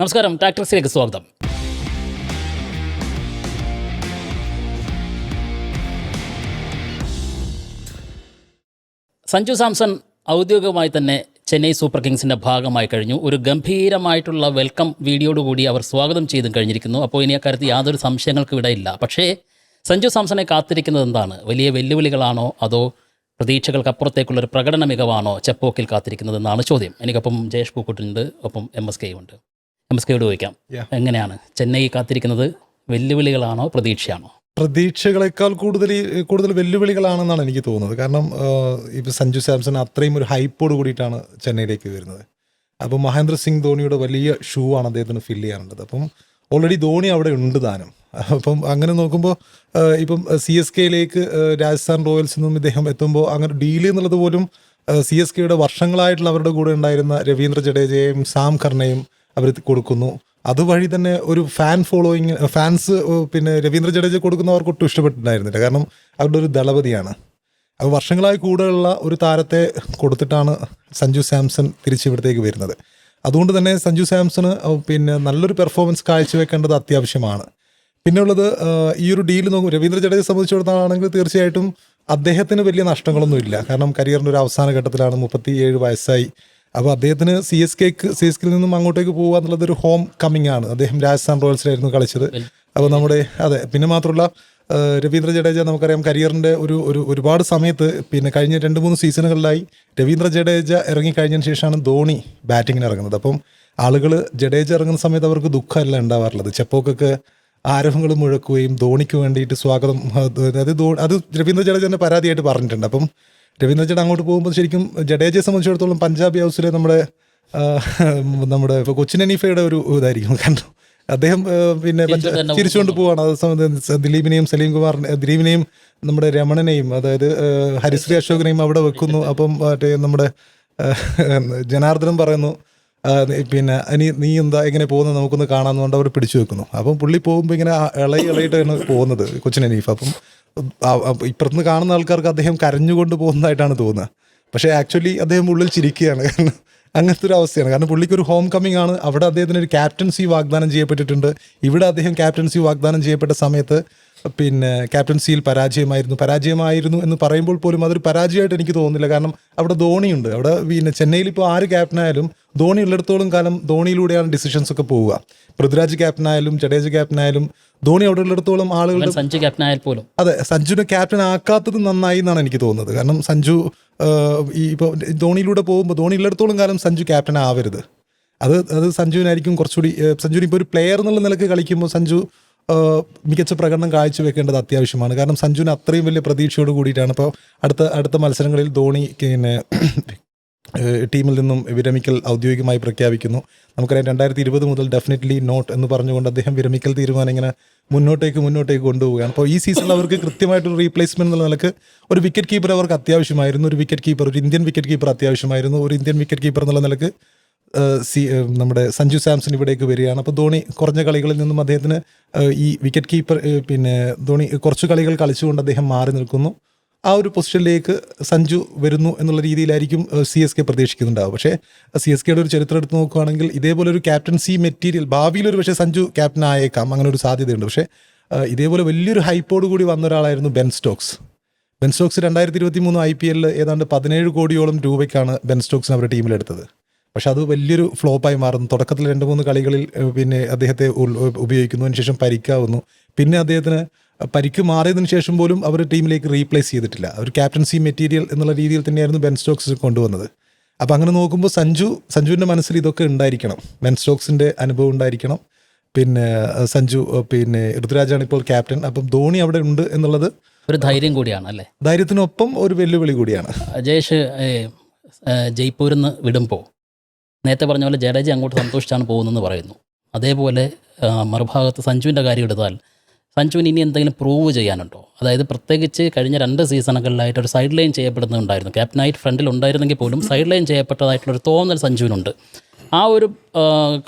നമസ്കാരം ടാക്ടർസിലേക്ക് സ്വാഗതം. സഞ്ജു സാംസൺ ഔദ്യോഗികമായി തന്നെ ചെന്നൈ സൂപ്പർ കിങ്സിന്റെ ഭാഗമായി കഴിഞ്ഞു. ഒരു ഗംഭീരമായിട്ടുള്ള വെൽക്കം വീഡിയോടുകൂടി അവർ സ്വാഗതം ചെയ്തും കഴിഞ്ഞിരിക്കുന്നു. അപ്പോൾ ഇനി അക്കാര്യത്തിൽ യാതൊരു സംശയങ്ങൾക്കും ഇടയില്ല പക്ഷേ സഞ്ജു സാംസണെ കാത്തിരിക്കുന്നത് എന്താണ്? വലിയ വെല്ലുവിളികളാണോ? അതോ പ്രതീക്ഷകൾക്കപ്പുറത്തേക്കുള്ള ഒരു പ്രകടന മികവാണോ ചെപ്പോക്കിൽ കാത്തിരിക്കുന്നതെന്നാണ് ചോദ്യം. എനിക്കൊപ്പം ജയേഷ് പൂക്കുട്ടുണ്ട് ഒപ്പം എം എസ് കെയും ഉണ്ട് എം ഇവിടെ കെയോട് ചോദിക്കാം എങ്ങനെയാണ്? ചെന്നൈ കാത്തിരിക്കുന്നത് വെല്ലുവിളികളാണോ പ്രതീക്ഷയാണോ? പ്രതീക്ഷകളെക്കാൾ കൂടുതൽ കൂടുതൽ വെല്ലുവിളികളാണെന്നാണ് എനിക്ക് തോന്നുന്നത്. കാരണം ഇപ്പോൾ സഞ്ജു സാംസൺ അത്രയും ഒരു ഹൈപ്പോട് കൂടിയിട്ടാണ് ചെന്നൈയിലേക്ക് വരുന്നത്. അപ്പോൾ മഹേന്ദ്ര സിംഗ് ധോണിയുടെ വലിയ ഷൂ ആണ് അദ്ദേഹത്തിന് ഫില്ല് ചെയ്യാനുള്ളത്. അപ്പം ഓൾറെഡി ധോണി അവിടെ ഉണ്ട് താനും. അപ്പം അങ്ങനെ നോക്കുമ്പോൾ ഇപ്പം സി എസ് കെയിലേക്ക് രാജസ്ഥാൻ റോയൽസിൽ നിന്നും ഇദ്ദേഹം എത്തുമ്പോൾ അങ്ങനെ ഡീൽ എന്നുള്ളത് പോലും സി എസ് കെയുടെ വർഷങ്ങളായിട്ടുള്ള അവരുടെ കൂടെ ഉണ്ടായിരുന്ന രവീന്ദ്ര ജഡേജയും സാം കർണയും അവർ കൊടുക്കുന്നു. അതുവഴി തന്നെ ഒരു ഫാൻ ഫോളോയിങ് ഫാൻസ് പിന്നെ രവീന്ദ്ര ജഡേജ കൊടുക്കുന്നവർക്ക് ഒട്ടും ഇഷ്ടപ്പെട്ടിട്ടുണ്ടായിരുന്നില്ല. കാരണം അവരുടെ ഒരു ദളപതിയാണ്. അത് വർഷങ്ങളായി കൂടെയുള്ള ഒരു താരത്തെ കൊടുത്തിട്ടാണ് സഞ്ജു സാംസൺ തിരിച്ചു ഇവിടത്തേക്ക് വരുന്നത്. അതുകൊണ്ട് തന്നെ സഞ്ജു സാംസണ് പിന്നെ നല്ലൊരു പെർഫോമൻസ് കാഴ്ചവെക്കേണ്ടത് അത്യാവശ്യമാണ്. പിന്നെയുള്ളത് ഈ ഒരു ഡീൽ നോക്കും. രവീന്ദ്ര ജഡേജയെ സംബന്ധിച്ചിടത്തോളാണെങ്കിൽ തീർച്ചയായിട്ടും അദ്ദേഹത്തിന് വലിയ നഷ്ടങ്ങളൊന്നുമില്ല. കാരണം കരിയറിന്റെ ഒരു അവസാന ഘട്ടത്തിലാണ് മുപ്പത്തി ഏഴ് വയസ്സായി അപ്പോൾ അദ്ദേഹത്തിന് സി എസ് കെക്ക് സി എസ് കെയിൽ നിന്നും അങ്ങോട്ടേക്ക് പോകുക എന്നുള്ളത് ഒരു ഹോം കമ്മിങ് ആണ്. അദ്ദേഹം രാജസ്ഥാൻ റോയൽസിലായിരുന്നു കളിച്ചത്. അപ്പോൾ നമ്മുടെ അതെ പിന്നെ മാത്രമല്ല രവീന്ദ്ര ജഡേജ നമുക്കറിയാം കരിയറിന്റെ ഒരു ഒരു ഒരുപാട് സമയത്ത് പിന്നെ കഴിഞ്ഞ രണ്ട് മൂന്ന് സീസണുകളിലായി രവീന്ദ്ര ജഡേജ ഇറങ്ങിക്കഴിഞ്ഞതിന് ശേഷമാണ് ധോണി ബാറ്റിങ്ങിന് ഇറങ്ങുന്നത്. അപ്പം ആളുകൾ ജഡേജ ഇറങ്ങുന്ന സമയത്ത് അവർക്ക് ദുഃഖമല്ല ഉണ്ടാവാറുള്ളത്. ചെപ്പോക്കൊക്കെ ആരവങ്ങൾ മുഴക്കുകയും ധോണിക്ക് വേണ്ടിയിട്ട് സ്വാഗതം അത് ധോണി അത് രവീന്ദ്ര ജഡേജ തന്നെ പരാതിയായിട്ട് പറഞ്ഞിട്ടുണ്ട്. അപ്പം രവീന്ദ്ര ജഡേജ അങ്ങോട്ട് പോകുമ്പോൾ ശരിക്കും ജഡേജയെ സംബന്ധിച്ചിടത്തോളം പഞ്ചാബി ഹൗസിലെ നമ്മുടെ നമ്മുടെ ഇപ്പോൾ കൊച്ചിൻ അനീഫയുടെ ഒരു ഇതായിരിക്കും. കാരണം അദ്ദേഹം പിന്നെ തിരിച്ചുകൊണ്ട് പോവാണ്. അത് ദിലീപിനെയും സലീം കുമാറിനെ ദിലീപിനെയും നമ്മുടെ രമണനെയും അതായത് ഹരിശ്രീ അശോകനെയും അവിടെ വെക്കുന്നു. അപ്പം മറ്റേ നമ്മുടെ ജനാർദ്ദനം പറയുന്നു. പിന്നെ അനി നീ എന്താ ഇങ്ങനെ പോകുന്നത് നമുക്കൊന്ന് കാണാമെന്ന് കൊണ്ട് അവർ പിടിച്ചു വെക്കുന്നു. അപ്പം പുള്ളി പോകുമ്പോൾ ഇങ്ങനെ ഇളയി ഇളയിട്ടാണ് പോകുന്നത് കൊച്ചിൻ അനീഫ്. അപ്പം ഇപ്പുറത്തുനിന്ന് കാണുന്ന ആൾക്കാർക്ക് അദ്ദേഹം കരഞ്ഞുകൊണ്ട് പോകുന്നതായിട്ടാണ് തോന്നുക പക്ഷേ ആക്ച്വലി അദ്ദേഹം ഉള്ളിൽ ചിരിക്കുകയാണ്. കാരണം അങ്ങനത്തെ ഒരു അവസ്ഥയാണ്. കാരണം പുള്ളിക്ക് ഒരു ഹോം കമ്മിങ് ആണ്. അവിടെ അദ്ദേഹത്തിന് ഒരു ക്യാപ്റ്റൻസി വാഗ്ദാനം ചെയ്യപ്പെട്ടിട്ടുണ്ട്. ഇവിടെ അദ്ദേഹം ക്യാപ്റ്റൻസി വാഗ്ദാനം ചെയ്യപ്പെട്ട സമയത്ത് പിന്നെ ക്യാപ്റ്റൻസിയിൽ പരാജയമായിരുന്നു. പരാജയമായിരുന്നു എന്ന് പറയുമ്പോൾ പോലും അതൊരു പരാജയമായിട്ട് എനിക്ക് തോന്നുന്നില്ല. കാരണം അവിടെ ധോണിയുണ്ട് അവിടെ പിന്നെ ചെന്നൈയിൽ ഇപ്പോൾ ആര് ക്യാപ്റ്റനായാലും ധോണി ഉള്ളിടത്തോളം കാലം ധോണിയിലൂടെയാണ് ഡിസിഷൻസ് ഒക്കെ പോവുക. പൃഥ്വിരാജ് ക്യാപ്റ്റനായാലും ജഡേജ ക്യാപ്റ്റനായാലും ധോണി അവിടെ ഉള്ളിടത്തോളം ആളുകളുടെ സഞ്ജു ക്യാപ്റ്റനായാൽ പോലും. അതെ സഞ്ജുവിനെ ക്യാപ്റ്റൻ ആക്കാത്തത് നന്നായി എന്നാണ് എനിക്ക് തോന്നുന്നത്. കാരണം സഞ്ജു ഈ ഇപ്പോൾ ധോണിയിലൂടെ പോകുമ്പോൾ ധോണി ഉള്ളിടത്തോളം കാലം സഞ്ജു ക്യാപ്റ്റൻ ആവരുത്. അത് അത് സഞ്ജുവിനായിരിക്കും കുറച്ചുകൂടി സഞ്ജുവിന് ഇപ്പോൾ ഒരു പ്ലെയർ എന്നുള്ള നിലയ്ക്ക് കളിക്കുമ്പോൾ സഞ്ജു മികച്ച പ്രകടനം കാഴ്ചവെക്കേണ്ടത് അത്യാവശ്യമാണ്. കാരണം സഞ്ജുവിന് അത്രയും വലിയ പ്രതീക്ഷയോട് കൂടിയിട്ടാണ് ഇപ്പോൾ അടുത്ത അടുത്ത മത്സരങ്ങളിൽ ധോണി പിന്നെ ടീമിൽ നിന്നും വിരമിക്കൽ ഔദ്യോഗികമായി പ്രഖ്യാപിക്കുന്നു. നമുക്കറിയാം രണ്ടായിരത്തി ഇരുപത് മുതൽ ഡെഫിനറ്റ്ലി നോട്ട് എന്ന് പറഞ്ഞുകൊണ്ട് അദ്ദേഹം വിരമിക്കൽ തീരുമാനം ഇങ്ങനെ മുന്നോട്ടേക്ക് മുന്നോട്ടേക്ക് കൊണ്ടുപോവുകയാണ്. അപ്പോൾ ഈ സീസണിൽ അവർക്ക് കൃത്യമായിട്ടൊരു റീപ്ലേസ്മെന്റ് എന്നുള്ള നിലയ്ക്ക് ഒരു വിക്കറ്റ് കീപ്പർ അവർക്ക് അത്യാവശ്യമായിരുന്നു. ഒരു വിക്കറ്റ് കീപ്പർ ഒരു ഇന്ത്യൻ വിക്കറ്റ് കീപ്പർ അത്യാവശ്യമായിരുന്നു. ഒരു ഇന്ത്യൻ വിക്കറ്റ് കീപ്പർ എന്നുള്ള നിലയ്ക്ക് സി നമ്മുടെ സഞ്ജു സാംസൺ ഇവിടേക്ക് വരികയാണ്. അപ്പോൾ ധോണി കുറഞ്ഞ കളികളിൽ നിന്നും അദ്ദേഹത്തിന് ഈ വിക്കറ്റ് കീപ്പർ പിന്നെ ധോണി കുറച്ച് കളികൾ കളിച്ചുകൊണ്ട് അദ്ദേഹം മാറി നിൽക്കുന്നു. ആ ഒരു പൊസിഷനിലേക്ക് സഞ്ജു വരുന്നു എന്നുള്ള രീതിയിലായിരിക്കും സി എസ് കെ പ്രതീക്ഷിക്കുന്നുണ്ടാവും പക്ഷേ സി എസ് കെയുടെ ഒരു ചരിത്രം എടുത്ത് നോക്കുകയാണെങ്കിൽ ഇതേപോലെ ഒരു ക്യാപ്റ്റൻസി മെറ്റീരിയൽ ഭാവിയിൽ ഒരു പക്ഷേ സഞ്ജു ക്യാപ്റ്റൻ ആയേക്കാം അങ്ങനെ ഒരു സാധ്യതയുണ്ട്. പക്ഷേ ഇതേപോലെ വലിയൊരു ഹൈപ്പോട് കൂടി വന്ന ഒരാളായിരുന്നു ബെൻ സ്റ്റോക്സ്. ബെൻ സ്റ്റോക്സ് രണ്ടായിരത്തി ഇരുപത്തി മൂന്ന് ഐ പി എല്ലിൽ ഏതാണ്ട് പതിനേഴ് കോടിയോളം രൂപയ്ക്കാണ് ബെൻ സ്റ്റോക്സിന് അവരുടെ ടീമിലെടുത്തത്. പക്ഷെ അത് വലിയൊരു ഫ്ലോപ്പായി മാറുന്നു. തുടക്കത്തിൽ രണ്ട് മൂന്ന് കളികളിൽ പിന്നെ അദ്ദേഹത്തെ ഉൾ- ഉപയോഗിക്കുന്നു ശേഷം പരിക്കാവുന്നു. പിന്നെ അദ്ദേഹത്തിന് പരിക്ക് മാറിയതിന് ശേഷം പോലും അവർ ടീമിലേക്ക് റീപ്ലേസ് ചെയ്തിട്ടില്ല. അവർ ക്യാപ്റ്റൻസി മെറ്റീരിയൽ എന്നുള്ള രീതിയിൽ തന്നെയായിരുന്നു ബെൻ സ്റ്റോക്സ് കൊണ്ടുവന്നത്. അപ്പോൾ അങ്ങനെ നോക്കുമ്പോൾ സഞ്ജു സഞ്ജുവിന്റെ മനസ്സിൽ ഇതൊക്കെ ഉണ്ടായിരിക്കണം. ബെൻ സ്റ്റോക്സിന്റെ അനുഭവം ഉണ്ടായിരിക്കണം. പിന്നെ സഞ്ജു പിന്നെ ഋതുരാജാണ് ഇപ്പോൾ ക്യാപ്റ്റൻ. അപ്പം ധോണി അവിടെ ഉണ്ട് എന്നുള്ളത് ഒരു ധൈര്യം കൂടിയാണ് അല്ലേ? ധൈര്യത്തിനൊപ്പം ഒരു വെല്ലുവിളി കൂടിയാണ്. ജയേഷ് ജയ്പൂരിൽ നിന്ന് വിടുമ്പോൾ നേരത്തെ പറഞ്ഞ പോലെ ജഡേജ അങ്ങോട്ട് സന്തോഷിച്ചാണ് പോകുന്നതെന്ന് പറയുന്നു. അതേപോലെ മറുഭാഗത്ത് സഞ്ജുവിന്റെ കാര്യം എടുത്താൽ സഞ്ജുവിന് ഇനി എന്തെങ്കിലും പ്രൂവ് ചെയ്യാനുണ്ടോ? അതായത് പ്രത്യേകിച്ച് കഴിഞ്ഞ രണ്ട് സീസണുകളിലായിട്ട് ഒരു സൈഡ് ലൈൻ ചെയ്യപ്പെടുന്നുണ്ടായിരുന്നു. ക്യാപ്റ്റനായിട്ട് ഫ്രണ്ടിൽ ഉണ്ടായിരുന്നെങ്കിൽ പോലും സൈഡ് ലൈൻ ചെയ്യപ്പെട്ടതായിട്ടുള്ളൊരു തോന്നൽ സഞ്ജുവിനുണ്ട്. ആ ഒരു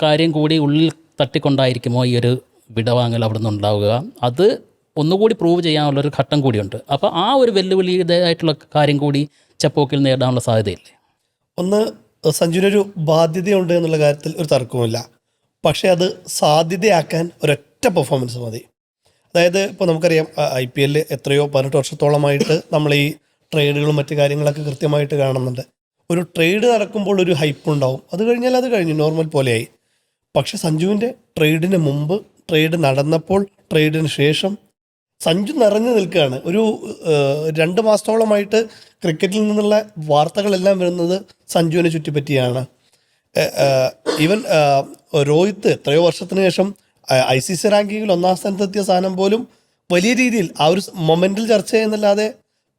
കാര്യം കൂടി ഉള്ളിൽ തട്ടിക്കൊണ്ടായിരിക്കുമോ ഈ ഒരു വിടവാങ്ങൽ അവിടെ നിന്ന് ഉണ്ടാവുക? അത് ഒന്നുകൂടി പ്രൂവ് ചെയ്യാനുള്ളൊരു ഘട്ടം കൂടിയുണ്ട്. അപ്പോൾ ആ ഒരു വെല്ലുവിളിയുടേതായിട്ടുള്ള കാര്യം കൂടി ചെപ്പോക്കിൽ നേടാനുള്ള സാധ്യതയില്ലേ? ഒന്ന് സഞ്ജുവിനൊരു ബാധ്യതയുണ്ട് എന്നുള്ള കാര്യത്തിൽ ഒരു തർക്കവുമില്ല. പക്ഷേ അത് സാധ്യതയാക്കാൻ ഒരൊറ്റ പെർഫോമൻസ് മതി. അതായത് ഇപ്പോൾ നമുക്കറിയാം ഐ പി എല്ലിൽ എത്രയോ പതിനെട്ട് വർഷത്തോളമായിട്ട് നമ്മൾ ഈ ട്രേഡുകളും മറ്റു കാര്യങ്ങളൊക്കെ കൃത്യമായിട്ട് കാണുന്നുണ്ട്. ഒരു ട്രേഡ് നടക്കുമ്പോൾ ഒരു ഹൈപ്പ് ഉണ്ടാവും. അത് കഴിഞ്ഞാൽ അത് കഴിഞ്ഞു നോർമൽ പോലെയായി. പക്ഷേ സഞ്ജുവിന്റെ ട്രേഡിന് മുമ്പ് ട്രേഡ് നടന്നപ്പോൾ ട്രേഡിന് ശേഷം സഞ്ജു നിറഞ്ഞു നിൽക്കുകയാണ്. ഒരു രണ്ട് മാസത്തോളമായിട്ട് ക്രിക്കറ്റിൽ നിന്നുള്ള വാർത്തകളെല്ലാം വരുന്നത് സഞ്ജുവിനെ ചുറ്റിപ്പറ്റിയാണ്. ഈവൻ രോഹിത്ത് എത്രയോ വർഷത്തിന് ശേഷം ഐ സി സി റാങ്കിങ്ങിൽ ഒന്നാം സ്ഥാനത്തെത്തിയ സാധനം പോലും വലിയ രീതിയിൽ ആ ഒരു മൊമെന്റിൽ ചർച്ച ചെയ്യുന്നല്ലാതെ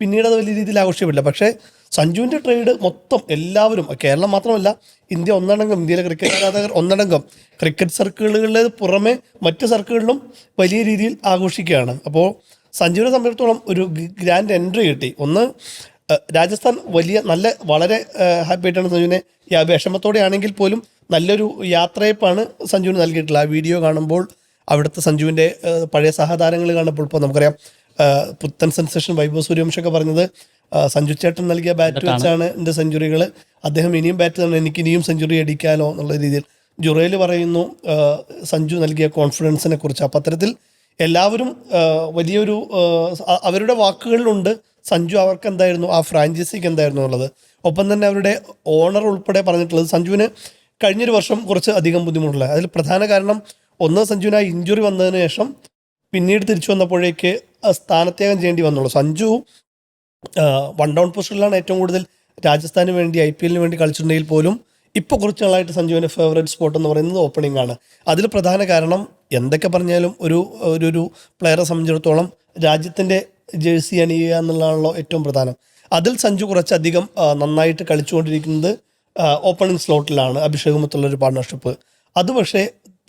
പിന്നീട് അത് വലിയ രീതിയിൽ ആഘോഷിക്കപ്പെടില്ല പക്ഷേ സഞ്ജുവിന്റെ ട്രേഡ് മൊത്തം എല്ലാവരും കേരളം മാത്രമല്ല ഇന്ത്യ ഒന്നടങ്കം ഇന്ത്യയിലെ ക്രിക്കറ്റ് ആരാധകർ ഒന്നടങ്കം ക്രിക്കറ്റ് സർക്കിളുകളിലെ പുറമെ മറ്റ് സർക്കിളിലും വലിയ രീതിയിൽ ആഘോഷിക്കുകയാണ്. അപ്പോൾ സഞ്ജുവിനെ സംബന്ധിച്ചിടത്തോളം ഒരു ഗ്രാൻഡ് എൻട്രി കിട്ടി. ഒന്ന് രാജസ്ഥാൻ വലിയ നല്ല വളരെ ഹാപ്പി ആയിട്ടാണ് സഞ്ജുവിനെ വിഷമത്തോടെ ആണെങ്കിൽ പോലും നല്ലൊരു യാത്രയപ്പാണ് സഞ്ജുവിന് നൽകിയിട്ടുള്ളത്. ആ വീഡിയോ കാണുമ്പോൾ അവിടുത്തെ സഞ്ജുവിന്റെ പഴയ സഹതാരങ്ങൾ കാണുമ്പോൾ ഇപ്പോൾ നമുക്കറിയാം പുത്തൻ സെൻസേഷൻ വൈഭവ സൂര്യവംശമൊക്കെ പറഞ്ഞത് സഞ്ജു ചേട്ടൻ നൽകിയ ബാറ്റ് വെച്ചാണ് എന്റെ സെഞ്ചുറികൾ അദ്ദേഹം ഇനിയും ബാറ്റ് തന്നെ എനിക്ക് ഇനിയും സെഞ്ചുറി അടിക്കാലോ എന്നുള്ള രീതിയിൽ ജുറയിൽ പറയുന്നു. സഞ്ജു നൽകിയ കോൺഫിഡൻസിനെ കുറിച്ച്. അപ്പം അത്തരത്തിൽ എല്ലാവരും വലിയൊരു അവരുടെ വാക്കുകളിലുണ്ട് സഞ്ജു അവർക്ക് എന്തായിരുന്നു ആ ഫ്രാഞ്ചൈസിക്ക് എന്തായിരുന്നു എന്നുള്ളത്. ഒപ്പം തന്നെ അവരുടെ ഓണർ ഉൾപ്പെടെ പറഞ്ഞിട്ടുള്ളത് സഞ്ജുവിന് കഴിഞ്ഞൊരു വർഷം കുറച്ച് അധികം ബുദ്ധിമുട്ടുള്ള. അതിൽ പ്രധാന കാരണം ഒന്ന് സഞ്ജുവിന് ആ ഇഞ്ചുറി വന്നതിന് ശേഷം പിന്നീട് തിരിച്ചു വന്നപ്പോഴേക്ക് സ്ഥാനത്യാഗം ചെയ്യേണ്ടി വന്നുള്ളൂ. സഞ്ജു വൺ ഡൗൺ പൊസിഷനിലാണ് ഏറ്റവും കൂടുതൽ രാജസ്ഥാന് വേണ്ടി ഐ പി എല്ലിന് വേണ്ടി കളിച്ചിട്ടുണ്ടെങ്കിൽ പോലും ഇപ്പോൾ കുറച്ച് നാളായിട്ട് സഞ്ജുവിന്റെ ഫേവറേറ്റ് സ്പോട്ട് എന്ന് പറയുന്നത് ഓപ്പണിംഗ് ആണ്. അതിൽ പ്രധാന കാരണം എന്തൊക്കെ പറഞ്ഞാലും ഒരു ഒരു പ്ലെയറെ സംബന്ധിച്ചിടത്തോളം രാജ്യത്തിന്റെ ജേഴ്സി അണിയുക എന്നുള്ളതാണല്ലോ ഏറ്റവും പ്രധാനം. അതിൽ സഞ്ജു കുറച്ചധികം നന്നായിട്ട് കളിച്ചുകൊണ്ടിരിക്കുന്നത് ഓപ്പണിംഗ് സ്ലോട്ടിലാണ് അഭിഷേകുമൊത്തുള്ള ഒരു പാർട്ണർഷിപ്പ് അത് പക്ഷേ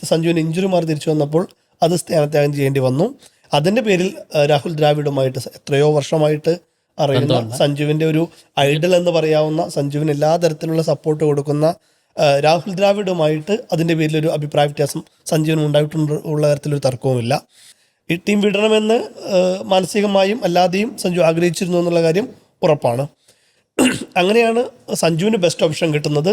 സഞ്ജുവിന് ഇഞ്ചുറി മാറി തിരിച്ചു വന്നപ്പോൾ അത് സ്ഥാനത്യാഗം ചെയ്യേണ്ടി വന്നു. അതിന്റെ പേരിൽ രാഹുൽ ദ്രാവിഡുമായിട്ട് എത്രയോ വർഷമായിട്ട് അറിയുന്ന സഞ്ജുവിന്റെ ഒരു ഐഡൽ എന്ന് പറയാവുന്ന സഞ്ജുവിന് എല്ലാ തരത്തിലുള്ള സപ്പോർട്ട് കൊടുക്കുന്ന രാഹുൽ ദ്രാവിഡുമായിട്ട് അതിന്റെ പേരിൽ ഒരു അഭിപ്രായ വ്യത്യാസം സഞ്ജുവിന് ഉണ്ടായിട്ടുണ്ട് ഉള്ള തരത്തിലൊരു തർക്കവുമില്ല. ഈ ടീം വിടണമെന്ന് മാനസികമായും അല്ലാതെയും സഞ്ജു ആഗ്രഹിച്ചിരുന്നു എന്നുള്ള കാര്യം ഉറപ്പാണ്. അങ്ങനെയാണ് സഞ്ജുവിന് ബെസ്റ്റ് ഓപ്ഷൻ കിട്ടുന്നത്.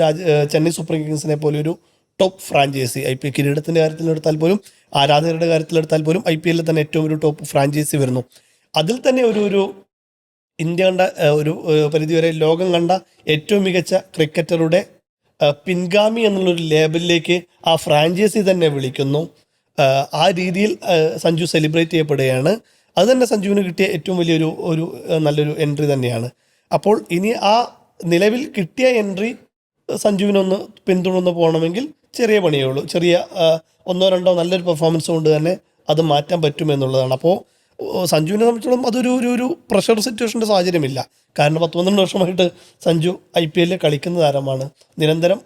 രാജ ചെന്നൈ സൂപ്പർ കിങ്സിനെ പോലെ ഒരു ടോപ്പ് ഫ്രാഞ്ചൈസി ഐ പി കിരീടത്തിന്റെ കാര്യത്തിലെടുത്താൽ പോലും ആരാധകരുടെ കാര്യത്തിലെടുത്താൽ പോലും ഐ പി എല്ലിൽ തന്നെ ഏറ്റവും ഒരു ടോപ്പ് ഫ്രാഞ്ചൈസി വരുന്നു. അതിൽ തന്നെ ഒരു ഒരു ഇന്ത്യ കണ്ട ഒരു പരിധിവരെ ലോകം കണ്ട ഏറ്റവും മികച്ച ക്രിക്കറ്ററുടെ പിൻഗാമി എന്നുള്ളൊരു ലേബലിലേക്ക് ആ ഫ്രാഞ്ചൈസി തന്നെ വിളിക്കുന്നു. ആ രീതിയിൽ സഞ്ജു സെലിബ്രേറ്റ് ചെയ്യപ്പെടുകയാണ്. അത് തന്നെ സഞ്ജുവിന് കിട്ടിയ ഏറ്റവും വലിയൊരു ഒരു നല്ലൊരു എൻട്രി തന്നെയാണ്. അപ്പോൾ ഇനി ആ നിലവിൽ കിട്ടിയ എൻട്രി സഞ്ജുവിനൊന്ന് പിന്തുണന്ന് പോകണമെങ്കിൽ ചെറിയ പണിയേ ഉള്ളൂ. ചെറിയ ഒന്നോ രണ്ടോ നല്ലൊരു പെർഫോമൻസ് കൊണ്ട് തന്നെ അത് മാറ്റാൻ പറ്റുമെന്നുള്ളതാണ് അപ്പോൾ സഞ്ജുവിനെ സംബന്ധിച്ചിടത്തോളം അതൊരു ഒരു ഒരു പ്രഷർ സിറ്റുവേഷന്റെ സാഹചര്യമില്ല. കാരണം പത്ത് പന്ത്രണ്ട് വർഷമായിട്ട് സഞ്ജു ഐ പി എല്ലിൽ കളിക്കുന്ന താരമാണ്. നിരന്തരം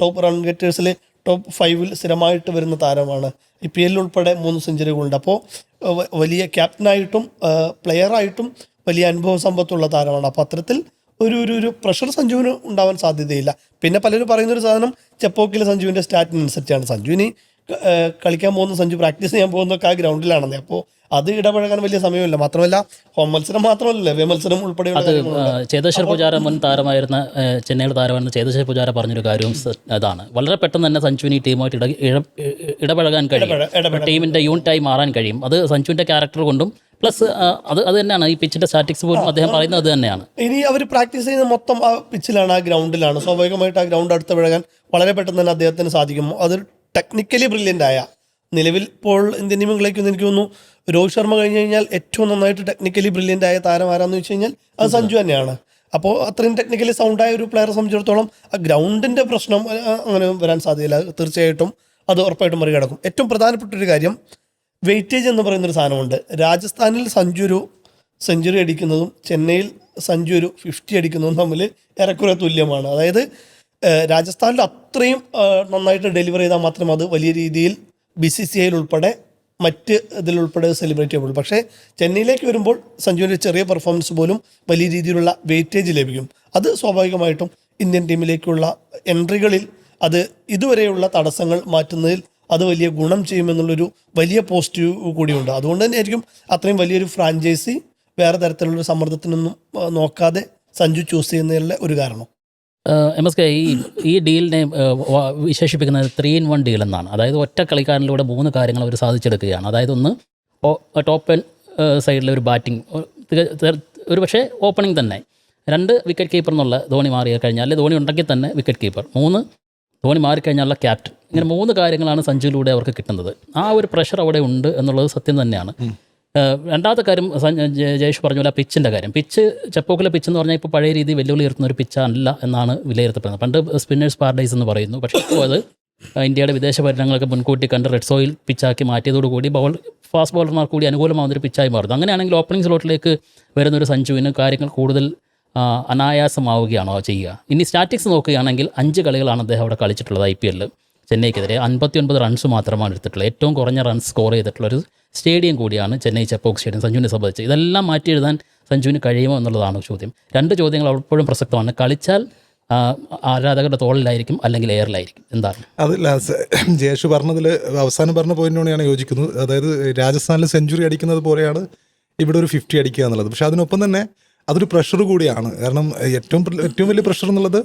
ടോപ്പ് റൺ ഗെറ്റേഴ്സിൽ ടോപ്പ് ഫൈവിൽ സ്ഥിരമായിട്ട് വരുന്ന താരമാണ്. ഐ പി എല്ലിൽ ഉൾപ്പെടെ മൂന്ന് സെഞ്ചുറികളുണ്ട് അപ്പോൾ വലിയ ക്യാപ്റ്റനായിട്ടും പ്ലെയറായിട്ടും വലിയ അനുഭവ സമ്പത്തുള്ള താരമാണ്. അപ്പോൾ അത്തരത്തിൽ ഒരു ഒരു ഒരു പ്രഷർ സഞ്ജുവിന് ഉണ്ടാവാൻ സാധ്യതയില്ല. പിന്നെ പലരും പറയുന്ന ഒരു സാധനം ചെപ്പോക്കിലെ സഞ്ജുവിന്റെ സ്റ്റാറ്റിനനുസരിച്ചാണ് സഞ്ജുവിന് കളിക്കാൻ പോകുന്ന സഞ്ജു പ്രാക്ടീസ് ചെയ്യാൻ പോകുന്നതൊക്കെ ആ ഗ്രൗണ്ടിലാണെന്നേ അപ്പോൾ അത് ഇടപഴകാൻ വലിയ സമയമില്ല. മാത്രമല്ല ഹോം മത്സരം മാത്രമല്ല വേ മത്സരം ഉൾപ്പെടെ അത് ചേതേശ്വർ പൂജാര മുൻ താരമായിരുന്ന ചെന്നൈയുടെ താരമായിരുന്ന ചേതേശ്വർ പൂജാര പറഞ്ഞൊരു കാര്യവും അതാണ്. വളരെ പെട്ടെന്ന് തന്നെ സഞ്ജുവിന് ഈ ടീമായിട്ട് ഇടപഴകാൻ കഴിയും. ടീമിന്റെ യൂണിറ്റായി മാറാൻ കഴിയും. അത് സഞ്ജുവിന്റെ ക്യാരക്ടർ കൊണ്ടും പ്ലസ് അത് അത് തന്നെയാണ് ഈ പിച്ചിന്റെ സ്റ്റാറ്റിക്സ് പോലും അദ്ദേഹം പറയുന്നത് അത് തന്നെയാണ്. ഇനി അവർ പ്രാക്ടീസ് ചെയ്യുന്ന മൊത്തം ആ പിച്ചിലാണ് ആ ഗ്രൗണ്ടിലാണ് സ്വാഭാവികമായിട്ട് ആ ഗ്രൗണ്ട് അടുത്ത് വിഴകാൻ വളരെ പെട്ടെന്ന് തന്നെ അദ്ദേഹത്തിന് സാധിക്കും. അത് ടെക്നിക്കലി ബ്രില്യന്റ് ആയ നിലവിൽ ഇപ്പോൾ ഇന്ത്യൻ ടീമുകളിലേക്ക് എനിക്ക് തോന്നുന്നു രോഹിത് ശർമ്മ കഴിഞ്ഞ് കഴിഞ്ഞാൽ ഏറ്റവും നന്നായിട്ട് ടെക്നിക്കലി ബ്രില്യന്റ് ആയ താരം ആരാന്ന് വെച്ച് കഴിഞ്ഞാൽ അത് സഞ്ജു തന്നെയാണ്. അപ്പോൾ അത്രയും ടെക്നിക്കലി സൗണ്ടായ ഒരു പ്ലെയറെ സംബന്ധിച്ചിടത്തോളം ആ ഗ്രൗണ്ടിന്റെ പ്രശ്നം അങ്ങനെ വരാൻ സാധ്യതയില്ല. തീർച്ചയായിട്ടും അത് ഉറപ്പായിട്ടും മറികടക്കും. ഏറ്റവും പ്രധാനപ്പെട്ട ഒരു കാര്യം വെയിറ്റേജ് എന്ന് പറയുന്നൊരു സാധനമുണ്ട്. രാജസ്ഥാനിൽ സഞ്ജു ഒരു സെഞ്ചുറി അടിക്കുന്നതും ചെന്നൈയിൽ സഞ്ജു ഒരു ഫിഫ്റ്റി അടിക്കുന്നതും തമ്മിൽ ഏറെക്കുറെ തുല്യമാണ്. അതായത് രാജസ്ഥാനിൽ അത്രയും നന്നായിട്ട് ഡെലിവർ ചെയ്താൽ മാത്രം അത് വലിയ രീതിയിൽ ബി സി സി ഐയിൽ ഉൾപ്പെടെ മറ്റ് ഇതിലുൾപ്പെടെ സെലിബ്രേറ്റ് ചെയ്യപ്പെടും പക്ഷേ ചെന്നൈയിലേക്ക് വരുമ്പോൾ സഞ്ജുവിന്റെ ചെറിയ പെർഫോമൻസ് പോലും വലിയ രീതിയിലുള്ള വെയിറ്റേജ് ലഭിക്കും. അത് സ്വാഭാവികമായിട്ടും ഇന്ത്യൻ ടീമിലേക്കുള്ള എൻട്രികളിൽ അത് ഇതുവരെയുള്ള തടസ്സങ്ങൾ മാറ്റുന്നതിൽ അത് വലിയ ഗുണം ചെയ്യുമെന്നുള്ളൊരു വലിയ പോസിറ്റീവ് കൂടിയുണ്ട്. അതുകൊണ്ട് തന്നെ ആയിരിക്കും അത്രയും വലിയൊരു ഫ്രാഞ്ചൈസി വേറെ തരത്തിലുള്ള സമ്മർദ്ദത്തിനൊന്നും നോക്കാതെ സഞ്ജു ചൂസ് ചെയ്യുന്നതിലെ ഒരു കാരണം. എം എസ് കെ ഈ ഈ ഡീലിനെ വിശേഷിപ്പിക്കുന്നത് ത്രീ ഇൻ വൺ ഡീൽ എന്നാണ്. അതായത് ഒറ്റ കളിക്കാരനിലൂടെ മൂന്ന് കാര്യങ്ങൾ അവർ സാധിച്ചെടുക്കുകയാണ്. അതായത് ഒന്ന് ടോപ്പ് സൈഡിലെ ഒരു ബാറ്റിംഗ് ഒരു പക്ഷേ ഓപ്പണിംഗ് തന്നെ. രണ്ട് വിക്കറ്റ് കീപ്പർ എന്നുള്ള ധോണി മാറി കഴിഞ്ഞാൽ ധോണി ഉണ്ടെങ്കിൽ തന്നെ വിക്കറ്റ് കീപ്പർ മൂന്ന് ധോണി മാറിക്കഴിഞ്ഞാലുള്ള ക്യാപ്റ്റൻ ഇങ്ങനെ മൂന്ന് കാര്യങ്ങളാണ് സഞ്ജുവിലൂടെ അവർക്ക് കിട്ടുന്നത്. ആ ഒരു പ്രഷർ അവിടെ ഉണ്ട് എന്നുള്ളത് സത്യം തന്നെയാണ്. രണ്ടാമത്തെ കാര്യം ജയേഷ് പറഞ്ഞ പോലെ പിച്ചിന്റെ കാര്യം. പിച്ച് ചെപ്പോക്കിലെ പിച്ച് എന്ന് പറഞ്ഞാൽ ഇപ്പോൾ പഴയ രീതി വെല്ലുവിളി ഉയർത്തുന്ന ഒരു പിച്ചല്ല എന്നാണ് വിലയിരുത്തപ്പെടുന്നത്. പണ്ട് സ്പിന്നേഴ്സ് പാരഡൈസ് എന്ന് പറയുന്നു. പക്ഷേ ഇപ്പോൾ അത് ഇന്ത്യയുടെ വിദേശ പര്യടനങ്ങളൊക്കെ മുൻകൂട്ടി കണ്ട് റെഡ് സോയിൽ പിച്ചാക്കി മാറ്റിയതോടുകൂടി ബോൾ ഫാസ്റ്റ് ബോളർമാർ കൂടി അനുകൂലമാവുന്ന ഒരു പിച്ചായി മാറുന്നു. അങ്ങനെയാണെങ്കിൽ ഓപ്പണിംഗ് സ്ലോട്ടിലേക്ക് വരുന്ന ഒരു സഞ്ജുവിന് കാര്യങ്ങൾ കൂടുതൽ അനായാസമാവുകയാണോ ചെയ്യുക? ഇനി സ്റ്റാറ്റിക്സ് നോക്കുകയാണെങ്കിൽ അഞ്ച് കളികളാണ് അദ്ദേഹം അവിടെ കളിച്ചിട്ടുള്ളത് ഐ പി എല്ലിൽ ചെന്നൈക്കെതിരെ അൻപത്തി ഒൻപത് റൺസ് മാത്രമാണ് എടുത്തിട്ടുള്ളത്. ഏറ്റവും കുറഞ്ഞ റൺസ് സ്കോർ ചെയ്തിട്ടുള്ള ഒരു സ്റ്റേഡിയം കൂടിയാണ് ചെന്നൈ ചെപ്പോക്ക് സ്റ്റേഡിയം സഞ്ജുവിനെ സംബന്ധിച്ച്. ഇതെല്ലാം മാറ്റി എഴുതാൻ സഞ്ജുവിന് കഴിയുമോ എന്നുള്ളതാണ് ചോദ്യം. രണ്ട് ചോദ്യങ്ങൾ അപ്പോഴും പ്രസക്തമാണ്. കളിച്ചാൽ ആരാധകരുടെ തോളിലായിരിക്കും അല്ലെങ്കിൽ എയറിലായിരിക്കും? എന്താണ്? അത് ലാസ് ജയേഷ് പറഞ്ഞതിൽ അവസാനം പറഞ്ഞ പോയിന്റിനോട് ഞാൻ യോജിക്കുന്നു അതായത് രാജസ്ഥാനിൽ സെഞ്ചുറി അടിക്കുന്നത് പോലെയാണ് ഇവിടെ ഒരു ഫിഫ്റ്റി അടിക്കുക എന്നുള്ളത്. പക്ഷെ അതിനൊപ്പം തന്നെ അതൊരു പ്രഷർ കൂടിയാണ്. കാരണം ഏറ്റവും ഏറ്റവും വലിയ പ്രഷർ എന്നുള്ളത്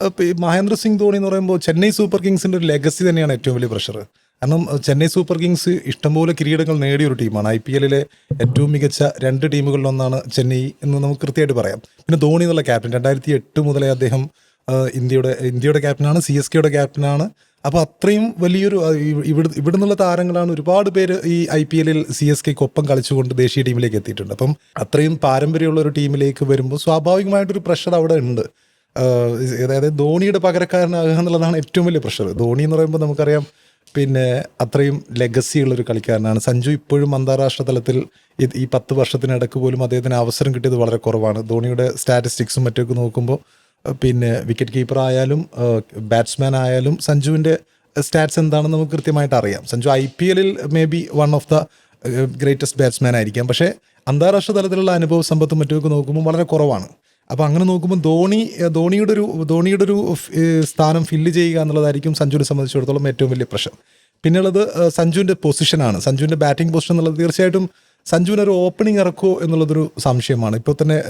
ഈ മഹേന്ദ്ര സിംഗ് ധോണി എന്ന് പറയുമ്പോൾ ചെന്നൈ സൂപ്പർ കിങ്സിന്റെ ഒരു ലെഗസി തന്നെയാണ് ഏറ്റവും വലിയ പ്രഷർ കാരണം ചെന്നൈ സൂപ്പർ കിങ്സ് ഇഷ്ടംപോലെ കിരീടങ്ങൾ നേടിയ ഒരു ടീമാണ് ഐ പി എല്ലിലെ ഏറ്റവും മികച്ച രണ്ട് ടീമുകളിലൊന്നാണ് ചെന്നൈ എന്ന് നമുക്ക് കൃത്യമായിട്ട് പറയാം. പിന്നെ ധോണി എന്നുള്ള ക്യാപ്റ്റൻ രണ്ടായിരത്തി എട്ട് മുതലേ അദ്ദേഹം ഇന്ത്യയുടെ ഇന്ത്യയുടെ ക്യാപ്റ്റനാണ് സി എസ് കെയുടെ ക്യാപ്റ്റനാണ് അപ്പോൾ അത്രയും വലിയൊരു ഇവിടെ ഇവിടെ നിന്നുള്ള താരങ്ങളാണ് ഒരുപാട് പേര് ഈ ഐ പി എല്ലിൽ സി എസ് കെക്ക് ഒപ്പം കളിച്ചുകൊണ്ട് ദേശീയ ടീമിലേക്ക് എത്തിയിട്ടുണ്ട്. അപ്പം അത്രയും പാരമ്പര്യമുള്ള ഒരു ടീമിലേക്ക് വരുമ്പോൾ സ്വാഭാവികമായിട്ടൊരു പ്രഷർ അവിടെ ഉണ്ട്. അതായത് ധോണിയുടെ പകരക്കാരനാകുക എന്നുള്ളതാണ് ഏറ്റവും വലിയ പ്രഷർ ധോണി എന്ന് പറയുമ്പോൾ നമുക്കറിയാം പിന്നെ അത്രയും ലെഗസി ഒരു കളിക്കാരനാണ്. സഞ്ജു ഇപ്പോഴും അന്താരാഷ്ട്ര തലത്തിൽ ഈ പത്ത് വർഷത്തിനിടക്ക് പോലും അദ്ദേഹത്തിന് അവസരം കിട്ടിയത് വളരെ കുറവാണ്. ധോണിയുടെ സ്റ്റാറ്റിസ്റ്റിക്സും മറ്റൊക്കെ നോക്കുമ്പോൾ പിന്നെ വിക്കറ്റ് കീപ്പർ ആയാലും ബാറ്റ്സ്മാൻ ആയാലും സഞ്ജുവിന്റെ സ്റ്റാറ്റ്സ് എന്താണെന്ന് നമുക്ക് കൃത്യമായിട്ട് അറിയാം. സഞ്ജു ഐ പി എല്ലിൽ may be one of the greatest batsman ആയിരിക്കാം. പക്ഷേ അന്താരാഷ്ട്ര തലത്തിലുള്ള അനുഭവ സമ്പത്തും മറ്റുമൊക്കെ നോക്കുമ്പോൾ വളരെ കുറവാണ്. അപ്പോൾ അങ്ങനെ നോക്കുമ്പോൾ ധോണി ധോണിയുടെ ഒരു ധോണിയുടെ ഒരു സ്ഥാനം ഫില്ല് ചെയ്യുക എന്നുള്ളതായിരിക്കും സഞ്ജുവിനെ സംബന്ധിച്ചിടത്തോളം ഏറ്റവും വലിയ പ്രശ്നം. പിന്നെയുള്ളത് സഞ്ജുവിന്റെ പൊസിഷനാണ് സഞ്ജുവിന്റെ ബാറ്റിംഗ് പൊസിഷൻ എന്നുള്ളത് തീർച്ചയായിട്ടും സഞ്ജുവിന് ഒരു ഓപ്പണിംഗ് ഇറക്കുമോ എന്നുള്ളതൊരു സംശയമാണ്. ഇപ്പോൾ തന്നെ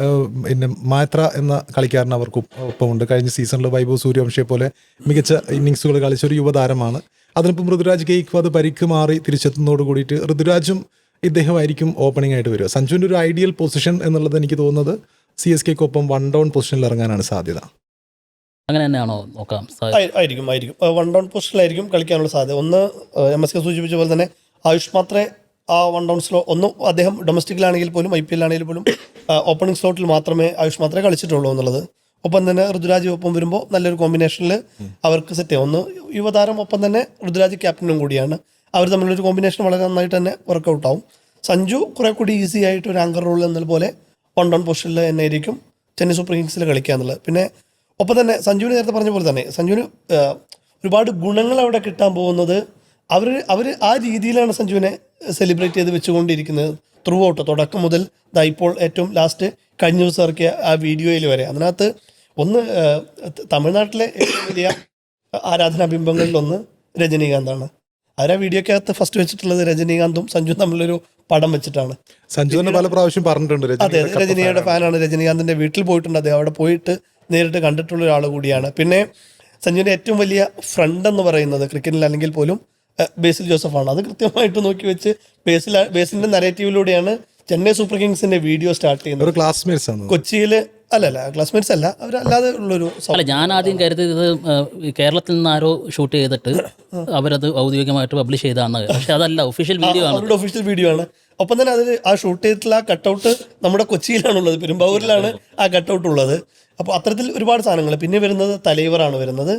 പിന്നെ മാത്ര എന്ന കളിക്കാരൻ അവർക്കും ഒപ്പ- ഒപ്പമുണ്ട്. കഴിഞ്ഞ സീസണിൽ വൈഭവ് സൂര്യവംശയെ പോലെ മികച്ച ഇന്നിങ്സുകൾ കളിച്ച ഒരു യുവതാരമാണ്. അതിനിപ്പം ഋതുരാജ് ഗെയ്ക്വാദ് പരിക്ക് മാറി തിരിച്ചെത്തുന്നതോട് കൂടിയിട്ട് ഋതുരാജും ഇദ്ദേഹമായിരിക്കും ഓപ്പണിംഗ് ആയിട്ട് വരിക. സഞ്ജുവിന്റെ ഒരു ഐഡിയൽ പൊസിഷൻ എന്നുള്ളത് എനിക്ക് തോന്നുന്നത് സി എസ് കെക്കൊപ്പം വൺ ഡൗൺ പൊസിഷനിൽ ഇറങ്ങാനാണ് സാധ്യത അങ്ങനെ തന്നെയാണോ നോക്കാം ആയിരിക്കും ആയിരിക്കും. വൺ ഡൗൺ പൊസിഷനിലായിരിക്കും കളിക്കാനുള്ള സാധ്യത. ഒന്ന് എം എസ് കെ സൂചിപ്പിച്ച പോലെ തന്നെ ആയുഷ് മാത്രമേ ആ വൺ ഡൗൺ സ്ലോ ഒന്നും അദ്ദേഹം ഡൊമസ്റ്റിക്കിലാണെങ്കിൽ പോലും ഐ പി എല്ലാണെങ്കിൽ പോലും ഓപ്പണിംഗ് സ്ലോട്ടിൽ മാത്രമേ ആയുഷ് മാത്രമേ കളിച്ചിട്ടുള്ളൂ എന്നുള്ളത്. ഒപ്പം തന്നെ ഋതുരാജ് ഒപ്പം വരുമ്പോൾ നല്ലൊരു കോമ്പിനേഷനിൽ അവർക്ക് സെറ്റ് ചെയ്യാം. ഒന്ന് യുവതാരം ഒപ്പം തന്നെ ഋതുരാജ് ക്യാപ്റ്റനും കൂടിയാണ്. അവർ തമ്മിലൊരു കോമ്പിനേഷൻ വളരെ നന്നായിട്ട് തന്നെ വർക്കൗട്ട് ആവും. സഞ്ജു കുറെ കൂടി ഈസി ആയിട്ട് ഒരു ആങ്കർ റോൾ എന്ന പോലെ വൺ ഡൗൺ പൊസിഷനിൽ തന്നെ ആയിരിക്കും ചെന്നൈ സൂപ്പർ കിങ്സിൽ കളിക്കുക എന്നുള്ളത്. പിന്നെ ഒപ്പം തന്നെ സഞ്ജുവിന് നേരത്തെ പറഞ്ഞ പോലെ തന്നെ സഞ്ജുവിന് ഒരുപാട് ഗുണങ്ങൾ അവിടെ കിട്ടാൻ പോകുന്നത് അവർ അവർ ആ രീതിയിലാണ് സഞ്ജുവിനെ സെലിബ്രേറ്റ് ചെയ്ത് വെച്ചുകൊണ്ടിരിക്കുന്നത് ത്രൂ ഔട്ട് തുടക്കം മുതൽ ദാ ഇപ്പോൾ ഏറ്റവും ലാസ്റ്റ് കഴിഞ്ഞ ദിവസം ഇറക്കിയ ആ വീഡിയോയിൽ വരെ. അതിനകത്ത് ഒന്ന് തമിഴ്നാട്ടിലെ ഏറ്റവും വലിയ ആരാധനാ ബിംബങ്ങളിലൊന്ന് രജനീകാന്താണ്. അവർ ആ വീഡിയോക്കകത്ത് ഫസ്റ്റ് വെച്ചിട്ടുള്ളത് രജനീകാന്തും സഞ്ജുവും തമ്മിലൊരു പടം വെച്ചിട്ടാണ്. സഞ്ജു പല പ്രാവശ്യം പറഞ്ഞിട്ടുണ്ട് അതെ രജനിയുടെ ഫാനാണ് രജനീകാന്തിന്റെ വീട്ടിൽ പോയിട്ടുണ്ട് അദ്ദേഹം. അവിടെ പോയിട്ട് നേരിട്ട് കണ്ടിട്ടുള്ള ഒരാൾ കൂടിയാണ്. പിന്നെ സഞ്ജുവിന്റെ ഏറ്റവും വലിയ ഫ്രണ്ട് എന്ന് പറയുന്നത് ക്രിക്കറ്റിൽ അല്ലെങ്കിൽ പോലും ബേസിൽ ജോസഫാണ്. അത് കൃത്യമായിട്ട് നോക്കി വെച്ച് ബേസിൽ ബേസിന്റെ നരേറ്റീവിലൂടെയാണ് ചെന്നൈ സൂപ്പർ കിങ്സിന്റെ വീഡിയോ സ്റ്റാർട്ട് ചെയ്യുന്നത്. കൊച്ചിയിൽ അല്ലല്ല ക്ലാസ്മേറ്റ്സ് അല്ല. അവരല്ലാതെ ഉള്ളൊരു അല്ല ഞാൻ ആദ്യം കരുതിയത് ഇത് കേരളത്തിൽ നിന്ന് ആരോ ഷൂട്ട് ചെയ്തിട്ട് അവരത് ഔദ്യോഗികമായിട്ട് പബ്ലിഷ് ചെയ്താന്ന് പക്ഷെ അതല്ല ഒഫീഷ്യൽ വീഡിയോ ആണ്. അവരുടെ ഒഫീഷ്യൽ വീഡിയോ ആണ്. ഒപ്പം തന്നെ അതിൽ ആ ഷൂട്ട് ചെയ്തിട്ടുള്ള ആ കട്ടൗട്ട് നമ്മുടെ കൊച്ചിയിലാണുള്ളത് പെരുമ്പാവൂരിലാണ് ആ കട്ടൗട്ട് ഉള്ളത്. അപ്പോൾ അത്തരത്തിൽ ഒരുപാട് സാധനങ്ങൾ. പിന്നെ വരുന്നത് തലൈവറാണ് വരുന്നത്.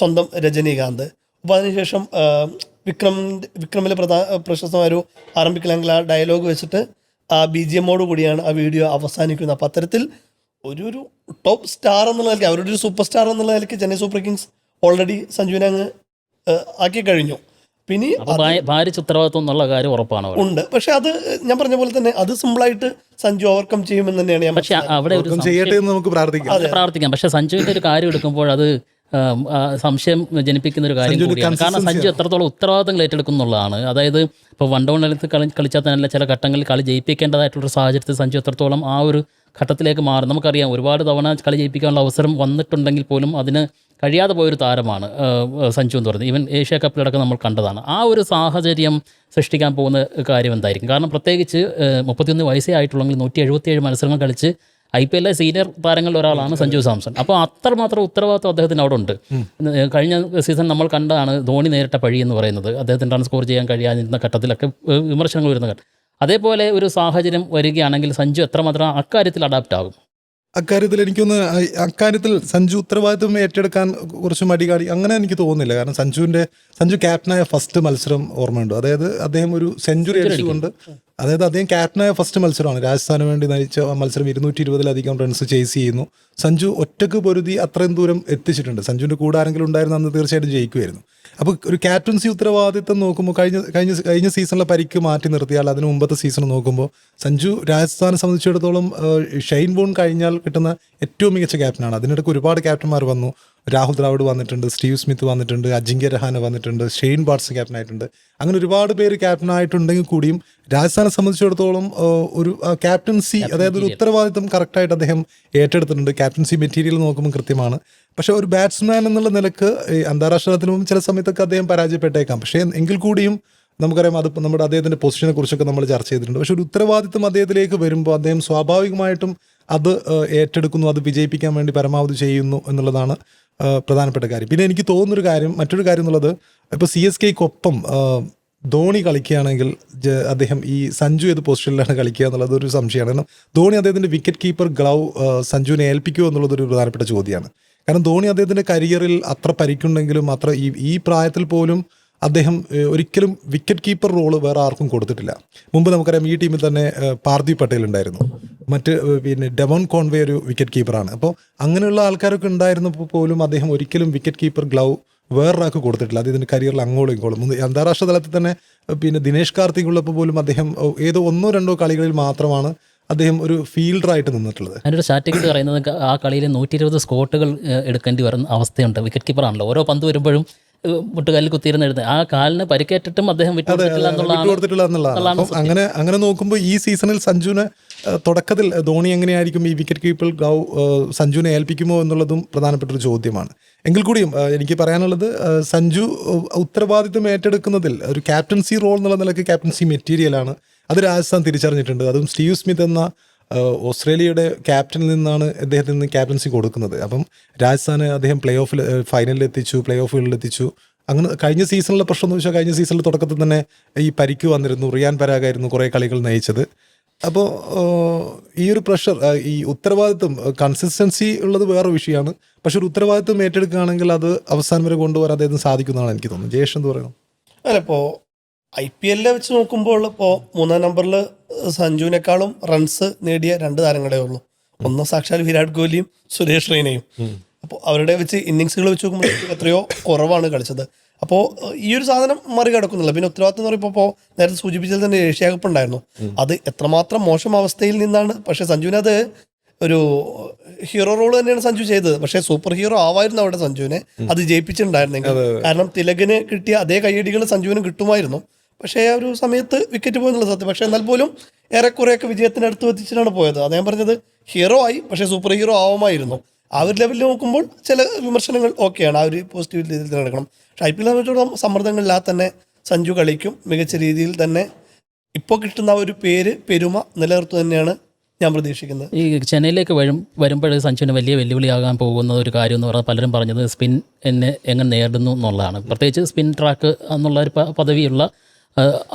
സ്വന്തം രജനീകാന്ത്. അപ്പോൾ അതിനുശേഷം വിക്രം വിക്രമിലെ പ്രധാന പ്രശസ്തമായ ഒരു ആരംഭിക്കലെങ്കിൽ ആ ഡയലോഗ് വെച്ചിട്ട് ആ ബി ജി എമ്മോട് കൂടിയാണ് ആ വീഡിയോ അവസാനിക്കുന്നത്. അപ്പോൾ അത്തരത്തിൽ ഒരു ഒരു ടോപ്പ് സ്റ്റാർ എന്നുള്ള നിലയ്ക്ക് അവരുടെ ഒരു സൂപ്പർ സ്റ്റാർ എന്നുള്ള നിലയ്ക്ക് ചെന്നൈ സൂപ്പർ കിങ്സ് ഓൾറെഡി സഞ്ജുവിനെ അങ്ങ് ആക്കി കഴിഞ്ഞു. പിന്നെ ഭാരിച്ച ഉത്തരവാദിത്വം എന്നുള്ള കാര്യം ഉറപ്പാണ് ഉണ്ട്. പക്ഷെ അത് ഞാൻ പറഞ്ഞ പോലെ തന്നെ അത് സിമ്പിളായിട്ട് സഞ്ജു ഓവർകം ചെയ്യുമെന്ന് തന്നെയാണ് ഞാൻ പക്ഷെ അവിടെ ചെയ്യട്ടെ എന്ന് നമുക്ക് പ്രാർത്ഥിക്കാം. അത് പ്രാർത്ഥിക്കാം. പക്ഷെ സഞ്ജുവിന്റെ ഒരു കാര്യം എടുക്കുമ്പോൾ അത് സംശയം ജനിപ്പിക്കുന്ന ഒരു കാര്യം കൂടിയാണ്. കാരണം സഞ്ജു എത്രത്തോളം ഉത്തരവാദിത്തങ്ങൾ ഏറ്റെടുക്കുന്നുള്ളതാണ് അതായത് ഇപ്പോൾ വൺ ഡൗൺ കളിച്ചാൽ തന്നെ ചില ഘട്ടങ്ങളിൽ കളി ജയിപ്പിക്കേണ്ടതായിട്ടുള്ള സാഹചര്യത്തിൽ സഞ്ജു എത്രത്തോളം ആ ഒരു ഘട്ടത്തിലേക്ക് മാറും. നമുക്കറിയാം ഒരുപാട് തവണ കളി ജയിപ്പിക്കാനുള്ള അവസരം വന്നിട്ടുണ്ടെങ്കിൽ പോലും അതിന് കഴിയാതെ പോയൊരു താരമാണ് സഞ്ജു എന്ന് പറയുന്നത്. ഈവൻ ഏഷ്യ കപ്പിലടക്കം നമ്മൾ കണ്ടതാണ്. ആ ഒരു സാഹചര്യം സൃഷ്ടിക്കാൻ പോകുന്ന കാര്യം എന്തായിരിക്കും? കാരണം പ്രത്യേകിച്ച് മുപ്പത്തിയൊന്ന് വയസ്സേ ആയിട്ടുള്ളെങ്കിൽ നൂറ്റി എഴുപത്തിയേഴ് മത്സരങ്ങൾ കളിച്ച് ഐ പി എല്ലിലെ സീനിയർ താരങ്ങളിൽ ഒരാളാണ് സഞ്ജു സാംസൺ. അപ്പോൾ അത്രമാത്രം ഉത്തരവാദിത്വം അദ്ദേഹത്തിന് അവിടെ ഉണ്ട്. കഴിഞ്ഞ സീസൺ നമ്മൾ കണ്ടതാണ് ധോണി നേരിട്ട പഴി എന്ന് പറയുന്നത്. അദ്ദേഹത്തിന് റൺ സ്കോർ ചെയ്യാൻ കഴിയാതിരുന്ന ഘട്ടത്തിലൊക്കെ വിമർശനങ്ങൾ വരുന്ന ഘട്ടം അതേപോലെ ഒരു സാഹചര്യം വരികയാണെങ്കിൽ സഞ്ജു എത്രമാത്രം അക്കാര്യത്തിൽ അഡാപ്റ്റ് ആകും? അക്കാര്യത്തിൽ എനിക്കൊന്ന് അക്കാര്യത്തിൽ സഞ്ജു ഉത്തരവാദിത്വം ഏറ്റെടുക്കാൻ കുറച്ച് മടി കാടി അങ്ങനെ എനിക്ക് തോന്നുന്നില്ല. കാരണം സഞ്ജുവിന്റെ സഞ്ജു ക്യാപ്റ്റനായ ഫസ്റ്റ് മത്സരം ഓർമ്മയുണ്ട്. അതായത് അദ്ദേഹം ഒരു സെഞ്ചുറി അടിച്ചുകൊണ്ട് അതായത് അദ്ദേഹം ക്യാപ്റ്റനായ ഫസ്റ്റ് മത്സരമാണ്. രാജസ്ഥാന് വേണ്ടി നയിച്ച മത്സരം ഇരുന്നൂറ്റി ഇരുപതിലധികം റൺസ് ചേസ് ചെയ്യുന്നു. സഞ്ജു ഒറ്റയ്ക്ക് പൊരുതി അത്രയും ദൂരം എത്തിച്ചിട്ടുണ്ട്. സഞ്ജുവിന്റെ കൂടെ ആരെങ്കിലും ഉണ്ടായിരുന്ന അന്ന് തീർച്ചയായിട്ടും ജയിക്കുമായിരുന്നു. അപ്പോൾ ഒരു ക്യാപ്റ്റൻസി ഉത്തരവാദിത്തം നോക്കുമ്പോൾ കഴിഞ്ഞ കഴിഞ്ഞ കഴിഞ്ഞ സീസണിലെ പരിക്ക് മാറ്റി നിർത്തിയാൽ അതിന് മുമ്പത്തെ സീസൺ നോക്കുമ്പോൾ സഞ്ജു രാജസ്ഥാനെ സംബന്ധിച്ചിടത്തോളം ഷൈൻ ബോൺ കഴിഞ്ഞാൽ കിട്ടുന്ന ഏറ്റവും മികച്ച ക്യാപ്റ്റനാണ് അതിനിടയ്ക്ക് ഒരുപാട് ക്യാപ്റ്റന്മാർ വന്നു. രാഹുൽ ദ്രാവിഡ് വന്നിട്ടുണ്ട് സ്റ്റീവ് സ്മിത്ത് വന്നിട്ടുണ്ട് അജിങ്ക്യ രഹാന വന്നിട്ടുണ്ട് ഷെയ്ൻ ബാട്സ് ക്യാപ്റ്റനായിട്ടുണ്ട്. അങ്ങനെ ഒരുപാട് പേര് ക്യാപ്റ്റൻ ക്യാപ്റ്റനായിട്ടുണ്ടെങ്കിൽ കൂടിയും രാജസ്ഥാനെ സംബന്ധിച്ചിടത്തോളം ഒരു ക്യാപ്റ്റൻസി അതായത് ഒരു ഉത്തരവാദിത്തം കറക്റ്റായിട്ട് അദ്ദേഹം ഏറ്റെടുത്തിട്ടുണ്ട്. ക്യാപ്റ്റൻസി മെറ്റീരിയൽ നോക്കുമ്പോൾ കൃത്യമാണ്. പക്ഷേ ഒരു ബാറ്റ്സ്മാൻ എന്നുള്ള നിലയ്ക്ക് ഈ അന്താരാഷ്ട്ര തലത്തിലും ചില സമയത്തൊക്കെ അദ്ദേഹം പരാജയപ്പെട്ടേക്കാം. പക്ഷേ എങ്കിൽ കൂടിയും നമുക്കറിയാം അത് നമ്മുടെ അദ്ദേഹത്തിന്റെ പൊസിഷനെ കുറിച്ചൊക്കെ നമ്മൾ ചർച്ച ചെയ്തിട്ടുണ്ട്. പക്ഷേ ഒരു ഉത്തരവാദിത്വം അദ്ദേഹത്തിലേക്ക് വരുമ്പോൾ അദ്ദേഹം സ്വാഭാവികമായിട്ടും അത് ഏറ്റെടുക്കുന്നു അത് വിജയിപ്പിക്കാൻ വേണ്ടി പരമാവധി ചെയ്യുന്നു എന്നുള്ളതാണ് പ്രധാനപ്പെട്ട കാര്യം. പിന്നെ എനിക്ക് തോന്നുന്നൊരു കാര്യം മറ്റൊരു കാര്യം എന്നുള്ളത് ഇപ്പോൾ സി എസ് കെക്കൊപ്പം ധോണി കളിക്കുകയാണെങ്കിൽ അദ്ദേഹം ഈ സഞ്ജു ഏത് പൊസിഷനിലാണ് കളിക്കുക എന്നുള്ളത് ഒരു സംശയമാണ്. കാരണം ധോണി അദ്ദേഹത്തിന്റെ വിക്കറ്റ് കീപ്പർ ഗ്ലൗ സഞ്ജുവിനെ ഏൽപ്പിക്കുമോ എന്നുള്ളതൊരു പ്രധാനപ്പെട്ട ചോദ്യമാണ്. കാരണം ധോണി അദ്ദേഹത്തിന്റെ കരിയറിൽ അത്ര പരിക്കുണ്ടെങ്കിലും അത്ര ഈ ഈ പ്രായത്തിൽ പോലും അദ്ദേഹം ഒരിക്കലും വിക്കറ്റ് കീപ്പർ റോൾ വേറെ ആർക്കും കൊടുത്തിട്ടില്ല. മുമ്പ് നമുക്കറിയാം ഈ ടീമിൽ തന്നെ ഏഹ്, പട്ടേൽ ഉണ്ടായിരുന്നു. മറ്റ് പിന്നെ ഡെവോൺ കോൺവേ ഒരു വിക്കറ്റ് കീപ്പറാണ് അപ്പോൾ അങ്ങനെയുള്ള ആൾക്കാരൊക്കെ ഉണ്ടായിരുന്നപ്പോൾ പോലും അദ്ദേഹം ഒരിക്കലും വിക്കറ്റ് കീപ്പർ ഗ്ലൗ വേറൊരാൾക്ക് കൊടുത്തിട്ടില്ല. അത് ഇതിന്റെ കരിയറിൽ അങ്ങോളം ഇങ്ങോളം അന്താരാഷ്ട്ര തലത്തിൽ തന്നെ പിന്നെ ദിനേഷ് കാർത്തിക് ഉള്ളപ്പോൾ പോലും അദ്ദേഹം ഏതോ ഒന്നോ രണ്ടോ കളികളിൽ മാത്രമാണ് അദ്ദേഹം ഒരു ഫീൽഡറായിട്ട് നിന്നിട്ടുള്ളത്. അതിന്റെ സ്റ്റാറ്റിക്സ് പറയുന്നത് ആ കളിയിൽ നൂറ്റി ഇരുപത് സ്കോട്ടുകൾ എടുക്കേണ്ടി വരുന്ന അവസ്ഥയുണ്ട്. വിക്കറ്റ് കീപ്പറാണല്ലോ ഓരോ പന്ത് വരുമ്പോഴും മുട്ടുകാലിൽ കുത്തിയിരുന്ന് എഴുതുന്നത് ആ കാലിന് പരിക്കേറ്റിട്ടും അദ്ദേഹം വിട്ടുകൊടുത്തിട്ടില്ല എന്നുള്ളതാണ് അങ്ങനെ അങ്ങനെ നോക്കുമ്പോൾ ഈ സീസണിൽ സഞ്ജുവിന് തുടക്കത്തിൽ ധോണി എങ്ങനെയായിരിക്കും ഈ വിക്കറ്റ് കീപ്പർ ഗൗ സഞ്ജുവിനെ ഏൽപ്പിക്കുമോ എന്നുള്ളതും പ്രധാനപ്പെട്ട ഒരു ചോദ്യമാണ്. എങ്കിൽ കൂടിയും എനിക്ക് പറയാനുള്ളത് സഞ്ജു ഉത്തരവാദിത്വം ഏറ്റെടുക്കുന്നതിൽ ഒരു ക്യാപ്റ്റൻസി റോൾ എന്നുള്ള നിലയ്ക്ക് ക്യാപ്റ്റൻസി മെറ്റീരിയലാണ് അത് രാജസ്ഥാൻ തിരിച്ചറിഞ്ഞിട്ടുണ്ട്. അതും സ്റ്റീവ് സ്മിത്ത് എന്ന ഓസ്ട്രേലിയയുടെ ക്യാപ്റ്റനിൽ നിന്നാണ് അദ്ദേഹത്തിന് നിന്ന് ക്യാപ്റ്റൻസി കൊടുക്കുന്നത്. അപ്പം രാജസ്ഥാന് അദ്ദേഹം പ്ലേ ഓഫിൽ ഫൈനലിൽ എത്തിച്ചു പ്ലേ ഓഫുകളിൽ എത്തിച്ചു അങ്ങനെ കഴിഞ്ഞ സീസണിലെ പ്രശ്നം എന്ന് വെച്ചാൽ കഴിഞ്ഞ സീസണിൽ തുടക്കത്തിൽ തന്നെ ഈ പരിക്ക് വന്നിരുന്നു. റിയാൻ പരാഗായിരുന്നു കുറേ കളികൾ നയിച്ചത്. അപ്പോൾ ഈ ഒരു പ്രഷർ ഈ ഉത്തരവാദിത്വം കൺസിസ്റ്റൻസി ഉള്ളത് വേറെ വിഷയമാണ്. പക്ഷെ ഒരു ഉത്തരവാദിത്വം ഏറ്റെടുക്കുകയാണെങ്കിൽ അത് അവസാനം വരെ കൊണ്ടുവരാൻ അദ്ദേഹത്തിന് സാധിക്കുന്നതാണ് എനിക്ക് തോന്നുന്നത്. ജയേഷ് എന്ത് പറയുന്നു അല്ല ഇപ്പോൾ ഐ പി എല്ലിനെ വെച്ച് നോക്കുമ്പോൾ ഇപ്പോൾ മൂന്നാം നമ്പറിൽ സഞ്ജുവിനേക്കാളും റൺസ് നേടിയ രണ്ട് താരങ്ങളേ ഉള്ളൂ. ഒന്ന് സാക്ഷാൽ വിരാട് കോഹ്ലിയും സുരേഷ് റെയ്നയും അപ്പോൾ അവരുടെ വെച്ച് ഇന്നിങ്സുകൾ വെച്ച് നോക്കുമ്പോൾ എത്രയോ കുറവാണ് കളിച്ചത്. അപ്പോൾ ഈ ഒരു സാധനം മറികടക്കുന്നില്ല. പിന്നെ ഉത്തരവാദിത്വം എന്ന് പറയുമ്പോൾ ഇപ്പോൾ നേരത്തെ സൂചിപ്പിച്ചത് തന്നെ ഏഷ്യ കപ്പ് ഉണ്ടായിരുന്നു. അത് എത്രമാത്രം മോശം അവസ്ഥയിൽ നിന്നാണ്. പക്ഷെ സഞ്ജുവിനത് ഒരു ഹീറോ റോൾ തന്നെയാണ് സഞ്ജു ചെയ്തത്. പക്ഷേ സൂപ്പർ ഹീറോ ആവായിരുന്നു അവിടെ സഞ്ജുവിനെ. അത് ജയിപ്പിച്ചിട്ടുണ്ടായിരുന്നെങ്കിൽ. കാരണം തിലകിന് കിട്ടിയ അതേ കയ്യടികൾ സഞ്ജുവിനും കിട്ടുമായിരുന്നു. പക്ഷേ ആ ഒരു സമയത്ത് വിക്കറ്റ് പോയെന്നുള്ള സത്യം. പക്ഷേ എന്നാൽ പോലും ഏറെക്കുറെയൊക്കെ വിജയത്തിന് അടുത്ത് എത്തിച്ചിട്ടാണ് പോയത്. അദ്ദേഹം പറഞ്ഞത് ഹീറോ ആയി പക്ഷേ സൂപ്പർ ഹീറോ ആവുമായിരുന്നു. ആ ഒരു ലെവലിൽ നോക്കുമ്പോൾ ചില വിമർശനങ്ങൾ ഓക്കെയാണ് ആ ഒരു പോസിറ്റീവ് രീതിയിൽ തന്നെ നടക്കണം. പക്ഷേ ഐ പി എൽ സംബന്ധിച്ചിടത്തോളം സമ്മർദ്ദങ്ങളില്ലാതെ തന്നെ സഞ്ജു കളിക്കും. മികച്ച രീതിയിൽ തന്നെ ഇപ്പോൾ കിട്ടുന്ന ഒരു പേര് പെരുമ നിലനിർത്തു തന്നെയാണ് ഞാൻ പ്രതീക്ഷിക്കുന്നത്. ഈ ചെന്നൈയിലേക്ക് വരും വരുമ്പോൾ സഞ്ജുവിന് വലിയ വെല്ലുവിളിയാകാൻ പോകുന്ന ഒരു കാര്യം എന്ന് പറഞ്ഞാൽ പലരും പറഞ്ഞത് സ്പിൻ എന്നെ എങ്ങനെ നേടുന്നു എന്നുള്ളതാണ്. പ്രത്യേകിച്ച് സ്പിൻ ട്രാക്ക് എന്നുള്ള ഒരു പദവിയുള്ള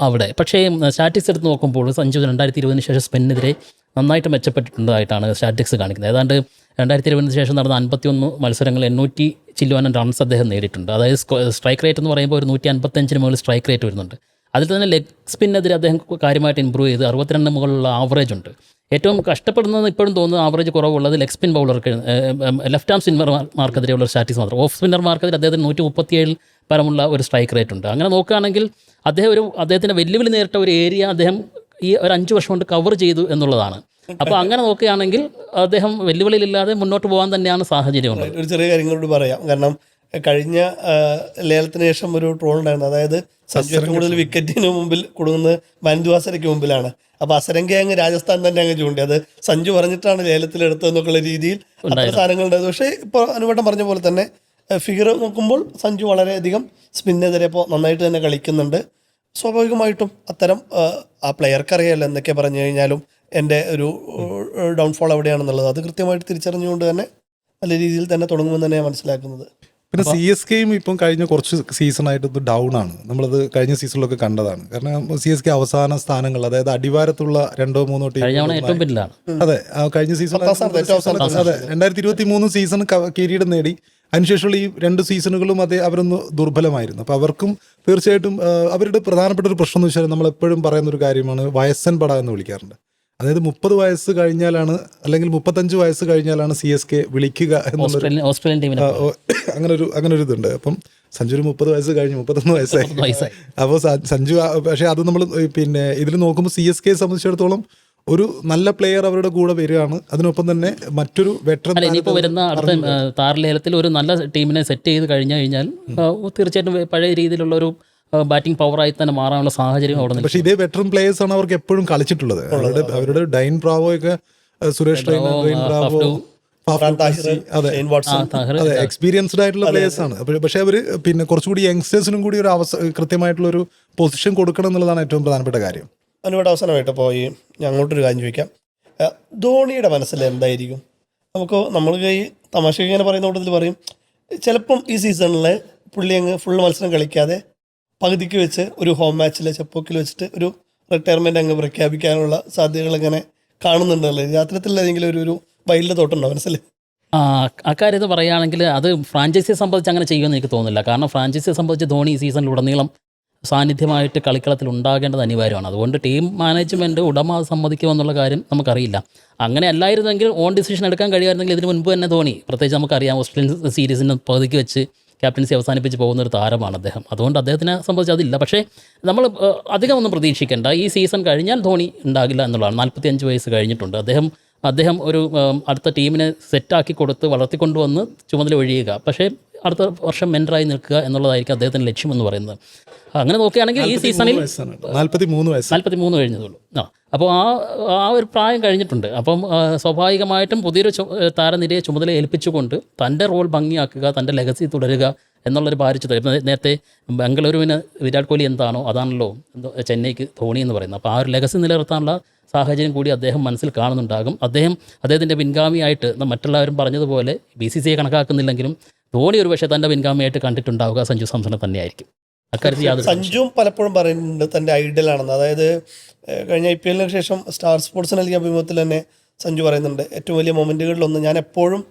അവിടെ. പക്ഷേ സ്റ്റാറ്റിക്സ് എടുത്ത് നോക്കുമ്പോൾ സഞ്ജു രണ്ടായിരത്തി ഇരുപതിന് ശേഷം സ്പെന്നിനെതിരെ നന്നായിട്ട് മെച്ചപ്പെട്ടിട്ടുള്ളതായിട്ടാണ് സ്റ്റാറ്റിക്സ് കാണിക്കുന്നത്. ഏതാണ്ട് രണ്ടായിരത്തി ഇരുപതിന് ശേഷം നടന്ന അൻപത്തിയൊന്ന് മത്സരങ്ങൾ എണ്ണൂറ്റി ചില്ലുവാനും റൺസ് അദ്ദേഹം നേടിയിട്ടുണ്ട്. അതായത് സ്ട്രൈക്ക് റേറ്റ് എന്ന് പറയുമ്പോൾ ഒരു നൂറ്റി അൻപത്തഞ്ചിന് മുകളിൽ സ്ട്രൈക്ക് റേറ്റ് വരുന്നുണ്ട്. അതിൽ തന്നെ ലെഗ് സ്പിന്നെതിരെ അദ്ദേഹം കാര്യമായിട്ട് ഇമ്പ്രൂവ് ചെയ്ത് അറുപത്തിരണ്ട് മുകളിലുള്ള ആവറേജ് ഉണ്ട്. ഏറ്റവും കഷ്ടപ്പെടുന്നത് ഇപ്പോഴും തോന്നുന്നു ആവറേജ് കുറവുള്ളത് ലെഗ് സ്പിൻ ബൗളർക്ക് ലെഫ്റ്റ് ആം സ്പിന്നർമാർക്കെതിരെയുള്ള സ്റ്റാറ്റിക്സ് മാത്രം. ഓഫ് സ്പിന്നർമാർക്കെതിരെ അദ്ദേഹത്തിന് നൂറ്റി മുപ്പത്തിയേഴ് പരമുള്ള ഒരു സ്ട്രൈക്ക് റേറ്റ് ഉണ്ട്. അങ്ങനെ നോക്കുകയാണെങ്കിൽ അദ്ദേഹം ഒരു അദ്ദേഹത്തിന്റെ വെല്ലുവിളി നേരിട്ട ഒരു ഏരിയ അദ്ദേഹം ഈ ഒരു അഞ്ച് വർഷം കൊണ്ട് കവർ ചെയ്തു എന്നുള്ളതാണ്. അപ്പോൾ അങ്ങനെ നോക്കുകയാണെങ്കിൽ അദ്ദേഹം വെല്ലുവിളിയില്ലാതെ മുന്നോട്ട് പോകാൻ തന്നെയാണ് സാഹചര്യം ഉള്ളത് ഒരു ചെറിയ കാര്യങ്ങളോട് പറയാം. കാരണം കഴിഞ്ഞ ലേലത്തിന് ശേഷം ഒരു ട്രോൾ ഉണ്ടായിരുന്നു. അതായത് സഞ്ജു കൂടുതൽ വിക്കറ്റിന് മുമ്പിൽ കൊടുക്കുന്നത് മൻദുവാസരയ്ക്ക് മുമ്പിലാണ്. അപ്പോൾ അസരങ്ക അങ്ങ് രാജസ്ഥാൻ തന്നെ അങ്ങ് ചൂണ്ടി. അത് സഞ്ജു പറഞ്ഞിട്ടാണ് ലേലത്തിൽ എടുത്തതെന്നൊക്കെയുള്ള രീതിയിൽ അത്ര സാധനങ്ങളുണ്ടായത്. പക്ഷേ ഇപ്പോൾ അനുവട്ടം പറഞ്ഞ പോലെ തന്നെ ഫിഗർ നോക്കുമ്പോൾ സഞ്ജു വളരെയധികം സ്പിന്നെതിരെ ഇപ്പോൾ നന്നായിട്ട് തന്നെ കളിക്കുന്നുണ്ട്. സ്വാഭാവികമായിട്ടും അത്തരം ആ, ആ എന്നൊക്കെ പറഞ്ഞു കഴിഞ്ഞാലും എന്റെ ഒരു ഡൗൺഫോൾ എവിടെയാണെന്നുള്ളത് അത് കൃത്യമായിട്ട് തിരിച്ചറിഞ്ഞുകൊണ്ട് തന്നെ നല്ല രീതിയിൽ തന്നെ തുടങ്ങുമെന്ന് തന്നെ മനസ്സിലാക്കുന്നത്. പിന്നെ സി എസ് കെയും ഇപ്പം കഴിഞ്ഞ കുറച്ച് സീസണായിട്ട് ഇത് ഡൗൺ ആണ്. നമ്മളത് കഴിഞ്ഞ സീസണിലൊക്കെ കണ്ടതാണ്. കാരണം സി എസ് കെ അവസാന സ്ഥാനങ്ങൾ അതായത് അടിവാരത്തുള്ള രണ്ടോ മൂന്നോ ടീം അതെ ആ കഴിഞ്ഞ സീസൺ അതെ രണ്ടായിരത്തി ഇരുപത്തി മൂന്ന് സീസൺ കിരീടം നേടി. അതിനുശേഷമുള്ള ഈ രണ്ട് സീസണുകളും അതേ അവരൊന്ന് ദുർബലമായിരുന്നു. അപ്പോൾ അവർക്കും തീർച്ചയായിട്ടും അവരുടെ പ്രധാനപ്പെട്ട ഒരു പ്രശ്നം എന്ന് വെച്ചാൽ നമ്മൾ എപ്പോഴും പറയുന്ന ഒരു കാര്യമാണ് വയസ്സൻ പട എന്ന് വിളിക്കാറുണ്ട്. അതായത് മുപ്പത് വയസ്സ് കഴിഞ്ഞാലാണ് അല്ലെങ്കിൽ മുപ്പത്തഞ്ച് വയസ്സ് കഴിഞ്ഞാലാണ് സി എസ് കെ വിളിക്കുക അങ്ങനെ ഒരു അങ്ങനെ ഒരു ഇതുണ്ട് അപ്പം സഞ്ജു ഒരു മുപ്പത് വയസ്സ് കഴിഞ്ഞ് മുപ്പത്തൊന്ന് വയസ്സായി. അപ്പോൾ സഞ്ജു പക്ഷേ അത് നമ്മൾ പിന്നെ ഇതിൽ നോക്കുമ്പോൾ സി എസ് കെ സംബന്ധിച്ചിടത്തോളം ഒരു നല്ല പ്ലെയർ അവരുടെ കൂടെ വരികയാണ്. അതിനൊപ്പം തന്നെ മറ്റൊരു വെറ്ററൻ ഇനിയിപ്പോൾ വരുന്ന അടുത്ത താറലേലത്തിൽ താരലേലത്തിൽ ഒരു നല്ല ടീമിനെ സെറ്റ് ചെയ്ത് കഴിഞ്ഞു കഴിഞ്ഞാൽ തീർച്ചയായിട്ടും പഴയ രീതിയിലുള്ള ഒരു ബാറ്റിംഗ് പവറായി തന്നെ മാറാനുള്ള സാഹചര്യം അവിടെ പക്ഷേ ഇതേ വെറ്ററൻ പ്ലേയേഴ്സ് ആണ് അവർക്ക് എപ്പോഴും കളിച്ചിട്ടുള്ളത്. അവരുടെ അവരുടെ ഡൈൻ ബ്രാവോ ഒക്കെ സുരേഷ് ഡൈൻ ബ്രാവോ അതെ. വാട്സൺ അതെ എക്സ്പീരിയൻസ്ഡ് ആയിട്ടുള്ള പ്ലേയേഴ്സ് ആണ്. പക്ഷെ പക്ഷേ അവർ പിന്നെ കുറച്ചുകൂടി യങ്സ്റ്റേഴ്സിനും കൂടി ഒരു അവസ കൃത്യമായിട്ടുള്ള ഒരു പൊസിഷൻ കൊടുക്കണം എന്നുള്ളതാണ് ഏറ്റവും പ്രധാനപ്പെട്ട കാര്യം. അനുവിടെ അവസാനമായിട്ട് പോയി ഈ ഞാൻ കാര്യം ചോദിക്കാം. ധോണിയുടെ മനസ്സിൽ എന്തായിരിക്കും? നമുക്ക് നമ്മൾ ഈ തമാശ ഇങ്ങനെ പറയുന്ന കൂട്ടത്തിൽ പറയും ചിലപ്പം ഈ സീസണിൽ പുള്ളി അങ്ങ് ഫുൾ മത്സരം കളിക്കാതെ പകുതിക്ക് വെച്ച് ഒരു ഹോം മാച്ചിൽ ചെപ്പോക്കിൽ വെച്ചിട്ട് ഒരു റിട്ടയർമെന്റ് അങ്ങ് പ്രഖ്യാപിക്കാനുള്ള സാധ്യതകൾ അങ്ങനെ കാണുന്നുണ്ടല്ലേ? അത്തരത്തിലുള്ള ഏതെങ്കിലും ഒരു ഒരു വൈൽഡ് തോട്ടുണ്ടോ മനസ്സിൽ അക്കാര്യത്തിൽ പറയുകയാണെങ്കിൽ അത് ഫ്രാഞ്ചൈസിയെ സംബന്ധിച്ച് അങ്ങനെ ചെയ്യുമെന്ന് എനിക്ക് തോന്നുന്നില്ല. കാരണം ഫ്രാഞ്ചൈസിയെ സംബന്ധിച്ച് ധോണി ഈ സീസണിലുടനീളം സാന്നിധ്യമായിട്ട് കളിക്കളത്തിൽ ഉണ്ടാകേണ്ടത് അനിവാര്യമാണ്. അതുകൊണ്ട് ടീം മാനേജ്മെന്റ് ഉടമ സമ്മതിക്കുമെന്നുള്ള കാര്യം നമുക്കറിയില്ല. അങ്ങനെ അല്ലായിരുന്നെങ്കിൽ ഓൺ ഡിസിഷൻ എടുക്കാൻ കഴിയുമായിരുന്നെങ്കിൽ ഇതിന് മുൻപ് തന്നെ ധോണി പ്രത്യേകിച്ച് നമുക്കറിയാം ഓസ്ട്രേലിയൻ സീരീസിന്റെ പകുതിക്ക് വെച്ച് ക്യാപ്റ്റൻസി അവസാനിപ്പിച്ച് പോകുന്ന ഒരു താരമാണ് അദ്ദേഹം. അതുകൊണ്ട് അദ്ദേഹത്തിനെ സംബന്ധിച്ച് അതില്ല. പക്ഷേ നമ്മൾ അധികം ഒന്നും പ്രതീക്ഷിക്കേണ്ട. ഈ സീസൺ കഴിഞ്ഞാൽ ധോണി ഉണ്ടാകില്ല എന്നുള്ളതാണ്. നാൽപ്പത്തി അഞ്ച് വയസ്സ് കഴിഞ്ഞിട്ടുണ്ട്. അദ്ദേഹം അദ്ദേഹം ഒരു അടുത്ത ടീമിനെ സെറ്റാക്കി കൊടുത്ത് വളർത്തിക്കൊണ്ടുവന്ന് ചുമതല ഒഴിയുക. പക്ഷേ അടുത്ത വർഷം മെന്ററായി നിൽക്കുക എന്നുള്ളതായിരിക്കും അദ്ദേഹത്തിന്റെ ലക്ഷ്യം എന്ന് പറയുന്നത്. അങ്ങനെ നോക്കുകയാണെങ്കിൽ ഈ സീസണിൽ നാൽപ്പത്തി മൂന്ന് വയസ്സ്. നാൽപ്പത്തി മൂന്ന് കഴിഞ്ഞതുള്ളൂ. ആ അപ്പോൾ ആ ആ ഒരു പ്രായം കഴിഞ്ഞിട്ടുണ്ട്. അപ്പം സ്വാഭാവികമായിട്ടും പുതിയൊരു താരനിരയെ ചുമതല ഏൽപ്പിച്ചുകൊണ്ട് തന്റെ റോൾ ഭംഗിയാക്കുക തന്റെ ലെഗസി തുടരുക എന്നുള്ളൊരു ഭാരിച്ചു തരും നേരത്തെ ബംഗളൂരുവിന് വിരാട് കോഹ്ലി എന്താണോ അതാണല്ലോ ചെന്നൈക്ക് ധോണി എന്ന് പറയുന്നത്. അപ്പോൾ ആ ഒരു ലെഗസി നിലനിർത്താനുള്ള സാഹചര്യം കൂടി അദ്ദേഹം മനസ്സിൽ കാണുന്നുണ്ടാകും. അദ്ദേഹം അദ്ദേഹത്തിന്റെ പിൻഗാമിയായിട്ട് മറ്റുള്ളവരും പറഞ്ഞതുപോലെ ബി സി സി കണക്കാക്കുന്നില്ലെങ്കിലും ധോണി ഒരു പക്ഷേ തന്റെ പിൻഗാമിയായിട്ട് കണ്ടിട്ടുണ്ടാവുക സഞ്ജു സാംസണെ തന്നെയായിരിക്കും. അക്കാര്യത്തിൽ സഞ്ജുവും പലപ്പോഴും പറയുന്നുണ്ട് തന്റെ ഐഡലാണെന്ന് അതായത് കഴിഞ്ഞ ഐ പി എല്ലിന് ശേഷം സ്റ്റാർ സ്പോർട്സ് നൽകിയ അഭിമുഖത്തിൽ തന്നെ സഞ്ജു പറയുന്നുണ്ട് ഏറ്റവും വലിയ മൊമെന്റുകളിലൊന്ന് ഞാൻ എപ്പോഴും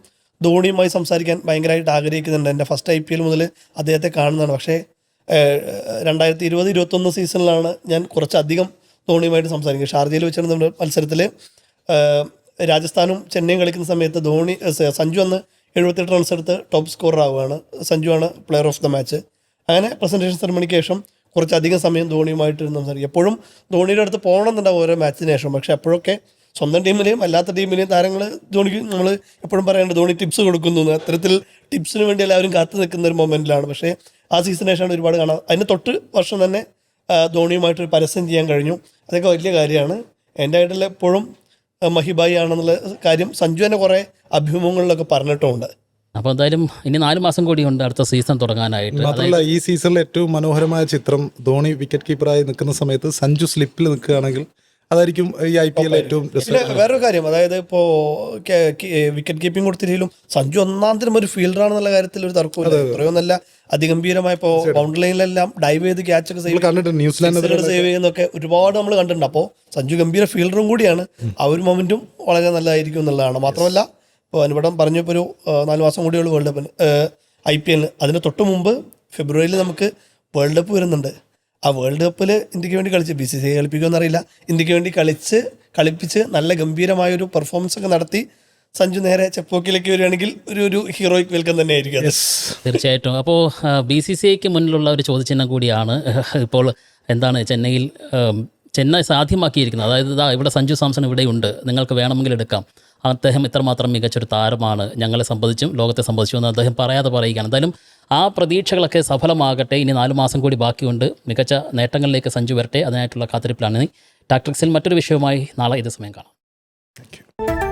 ധോണിയുമായി സംസാരിക്കാൻ ഭയങ്കരമായിട്ട് ആഗ്രഹിക്കുന്നുണ്ട്. എന്റെ ഫസ്റ്റ് ഐ പി എൽ മുതൽ അദ്ദേഹത്തെ കാണുന്നതാണ്. പക്ഷേ രണ്ടായിരത്തി ഇരുപത് ഇരുപത്തൊന്ന് സീസണിലാണ് ഞാൻ കുറച്ചധികം ധോണിയുമായിട്ട് സംസാരിക്കുന്നത്. ഷാർജയിൽ വെച്ചാണ് മത്സരത്തിൽ രാജസ്ഥാനും ചെന്നൈയും കളിക്കുന്ന സമയത്ത് ധോണി സഞ്ജു അന്ന് എഴുപത്തെട്ട് റൺസ് എടുത്ത് ടോപ്പ് സ്കോറർ ആവുകയാണ്. സഞ്ജു ആണ് പ്ലെയർ ഓഫ് ദ മാച്ച് അങ്ങനെ പ്രസന്റേഷൻ സെറമണിക്ക് ശേഷം കുറച്ചധികം സമയം ധോണിയുമായിട്ട് ഇരുന്ന് സംസാരിക്കും. എപ്പോഴും ധോണിയുടെ അടുത്ത് പോകണമെന്നുണ്ടാവും ഓരോ മാച്ചിന് ശേഷം. പക്ഷേ അപ്പോഴൊക്കെ സ്വന്തം ടീമിലെയും അല്ലാത്ത ടീമിലെയും താരങ്ങൾ ധോണിക്ക് നമ്മൾ എപ്പോഴും പറയാറുണ്ട് ധോണി ടിപ്സ് കൊടുക്കുന്നു. അത്തരത്തിൽ ടിപ്സിന് വേണ്ടി എല്ലാവരും കാത്തു നിൽക്കുന്ന ഒരു മൊമെന്റിലാണ് പക്ഷേ ആ സീസണിന് ശേഷമാണ് ഒരുപാട് കാണാം അതിന് തൊട്ട് വർഷം തന്നെ ധോണിയുമായിട്ടൊരു പരസ്യം ചെയ്യാൻ കഴിഞ്ഞു. അതൊക്കെ വലിയ കാര്യമാണ്. എന്റെ ആയിട്ടുള്ള എപ്പോഴും മഹിബായി ആണെന്നുള്ള കാര്യം സഞ്ജു തന്നെ കുറേ അഭിമുഖങ്ങളിലൊക്കെ പറഞ്ഞിട്ടുമുണ്ട് അപ്പോൾ എന്തായാലും ഇനി നാല് മാസം കൂടി ഉണ്ട് അടുത്ത സീസൺ തുടങ്ങാനായിട്ട്. മാത്രമല്ല ഈ സീസണിലെ ഏറ്റവും മനോഹരമായ ചിത്രം ധോണി വിക്കറ്റ് കീപ്പറായി നിൽക്കുന്ന സമയത്ത് സഞ്ജു സ്ലിപ്പിൽ നിൽക്കുകയാണെങ്കിൽ അതായിരിക്കും ഈ ഐ പി എൽ ഏറ്റവും വേറൊരു കാര്യം അതായത് ഇപ്പോൾ വിക്കറ്റ് കീപ്പിംഗ് കൊടുത്തില്ലെങ്കിലും സഞ്ജു ഒന്നാം തരം ഒരു ഫീൽഡറാണെന്നുള്ള കാര്യത്തിൽ ഒരു തർക്കമില്ല എത്രയോ നല്ല അതിഗംഭീരമായ ഇപ്പോൾ ബൗണ്ടറി ലൈനിലെല്ലാം ഡൈവ് ചെയ്ത് ക്യാച്ച് ഒക്കെ സേവ് ന്യൂസിലാൻഡ് സേവ് ചെയ്യുന്നൊക്കെ ഒരുപാട് നമ്മൾ കണ്ടിട്ടുണ്ട്. അപ്പോൾ സഞ്ജു ഗംഭീര ഫീൽഡറും കൂടിയാണ്. ആ ഒരു മൊമെന്റും വളരെ നല്ലതായിരിക്കും എന്നുള്ളതാണ്. മാത്രമല്ല ഇപ്പോൾ അനുപടം പറഞ്ഞപ്പോൾ ഒരു നാല് മാസം കൂടിയുള്ള വേൾഡ് കപ്പിന് ഐ പി എല്ലിന് അതിന് തൊട്ട് മുമ്പ് ഫെബ്രുവരിയിൽ നമുക്ക് വേൾഡ് കപ്പ് വരുന്നുണ്ട്. ആ വേൾഡ് കപ്പിൽ ഇന്ത്യയ്ക്ക് വേണ്ടി കളിച്ച് ബി സി സി കളിപ്പിക്കുമെന്ന് അറിയില്ല ഇന്ത്യയ്ക്ക് വേണ്ടി കളിച്ച് കളിപ്പിച്ച് നല്ല ഗംഭീരമായൊരു പെർഫോമൻസ് ഒക്കെ നടത്തി സഞ്ജു നേരെ ചെപ്പോക്കിലേക്ക് വരികയാണെങ്കിൽ ഒരു ഒരു ഹീറോയിക് വെൽക്കം തന്നെ ആയിരിക്കും. തീർച്ചയായിട്ടും. അപ്പോൾ ബി സി സി ഐക്ക് മുന്നിലുള്ള ഒരു ചോദ്യചിഹ്നം കൂടിയാണ്. ഇപ്പോൾ എന്താണ് ചെന്നൈയിൽ ചെന്നൈ സാധ്യമാക്കിയിരിക്കുന്നത്? അതായത് ഇവിടെ സഞ്ജു സാംസൺ ഇവിടെയുണ്ട്. നിങ്ങൾക്ക് വേണമെങ്കിൽ എടുക്കാം. അദ്ദേഹം ഇത്രമാത്രം മികച്ചൊരു താരമാണ് ഞങ്ങളെ സംബന്ധിച്ചും ലോകത്തെ സംബന്ധിച്ചും എന്ന് അദ്ദേഹം പറയാതെ പറയുകയാണ്. എന്തായാലും ആ പ്രതീക്ഷകളൊക്കെ സഫലമാകട്ടെ. ഇനി നാല് മാസം കൂടി ബാക്കിയുണ്ട്. മികച്ച നേട്ടങ്ങളിലേക്ക് സഞ്ജു വരട്ടെ. അതിനായിട്ടുള്ള കാത്തിരിപ്പിലാണ് ടാക്ട്രിക്സിൽ മറ്റൊരു വിഷയവുമായി നാളെ ഇതേ സമയം കാണാം. താങ്ക്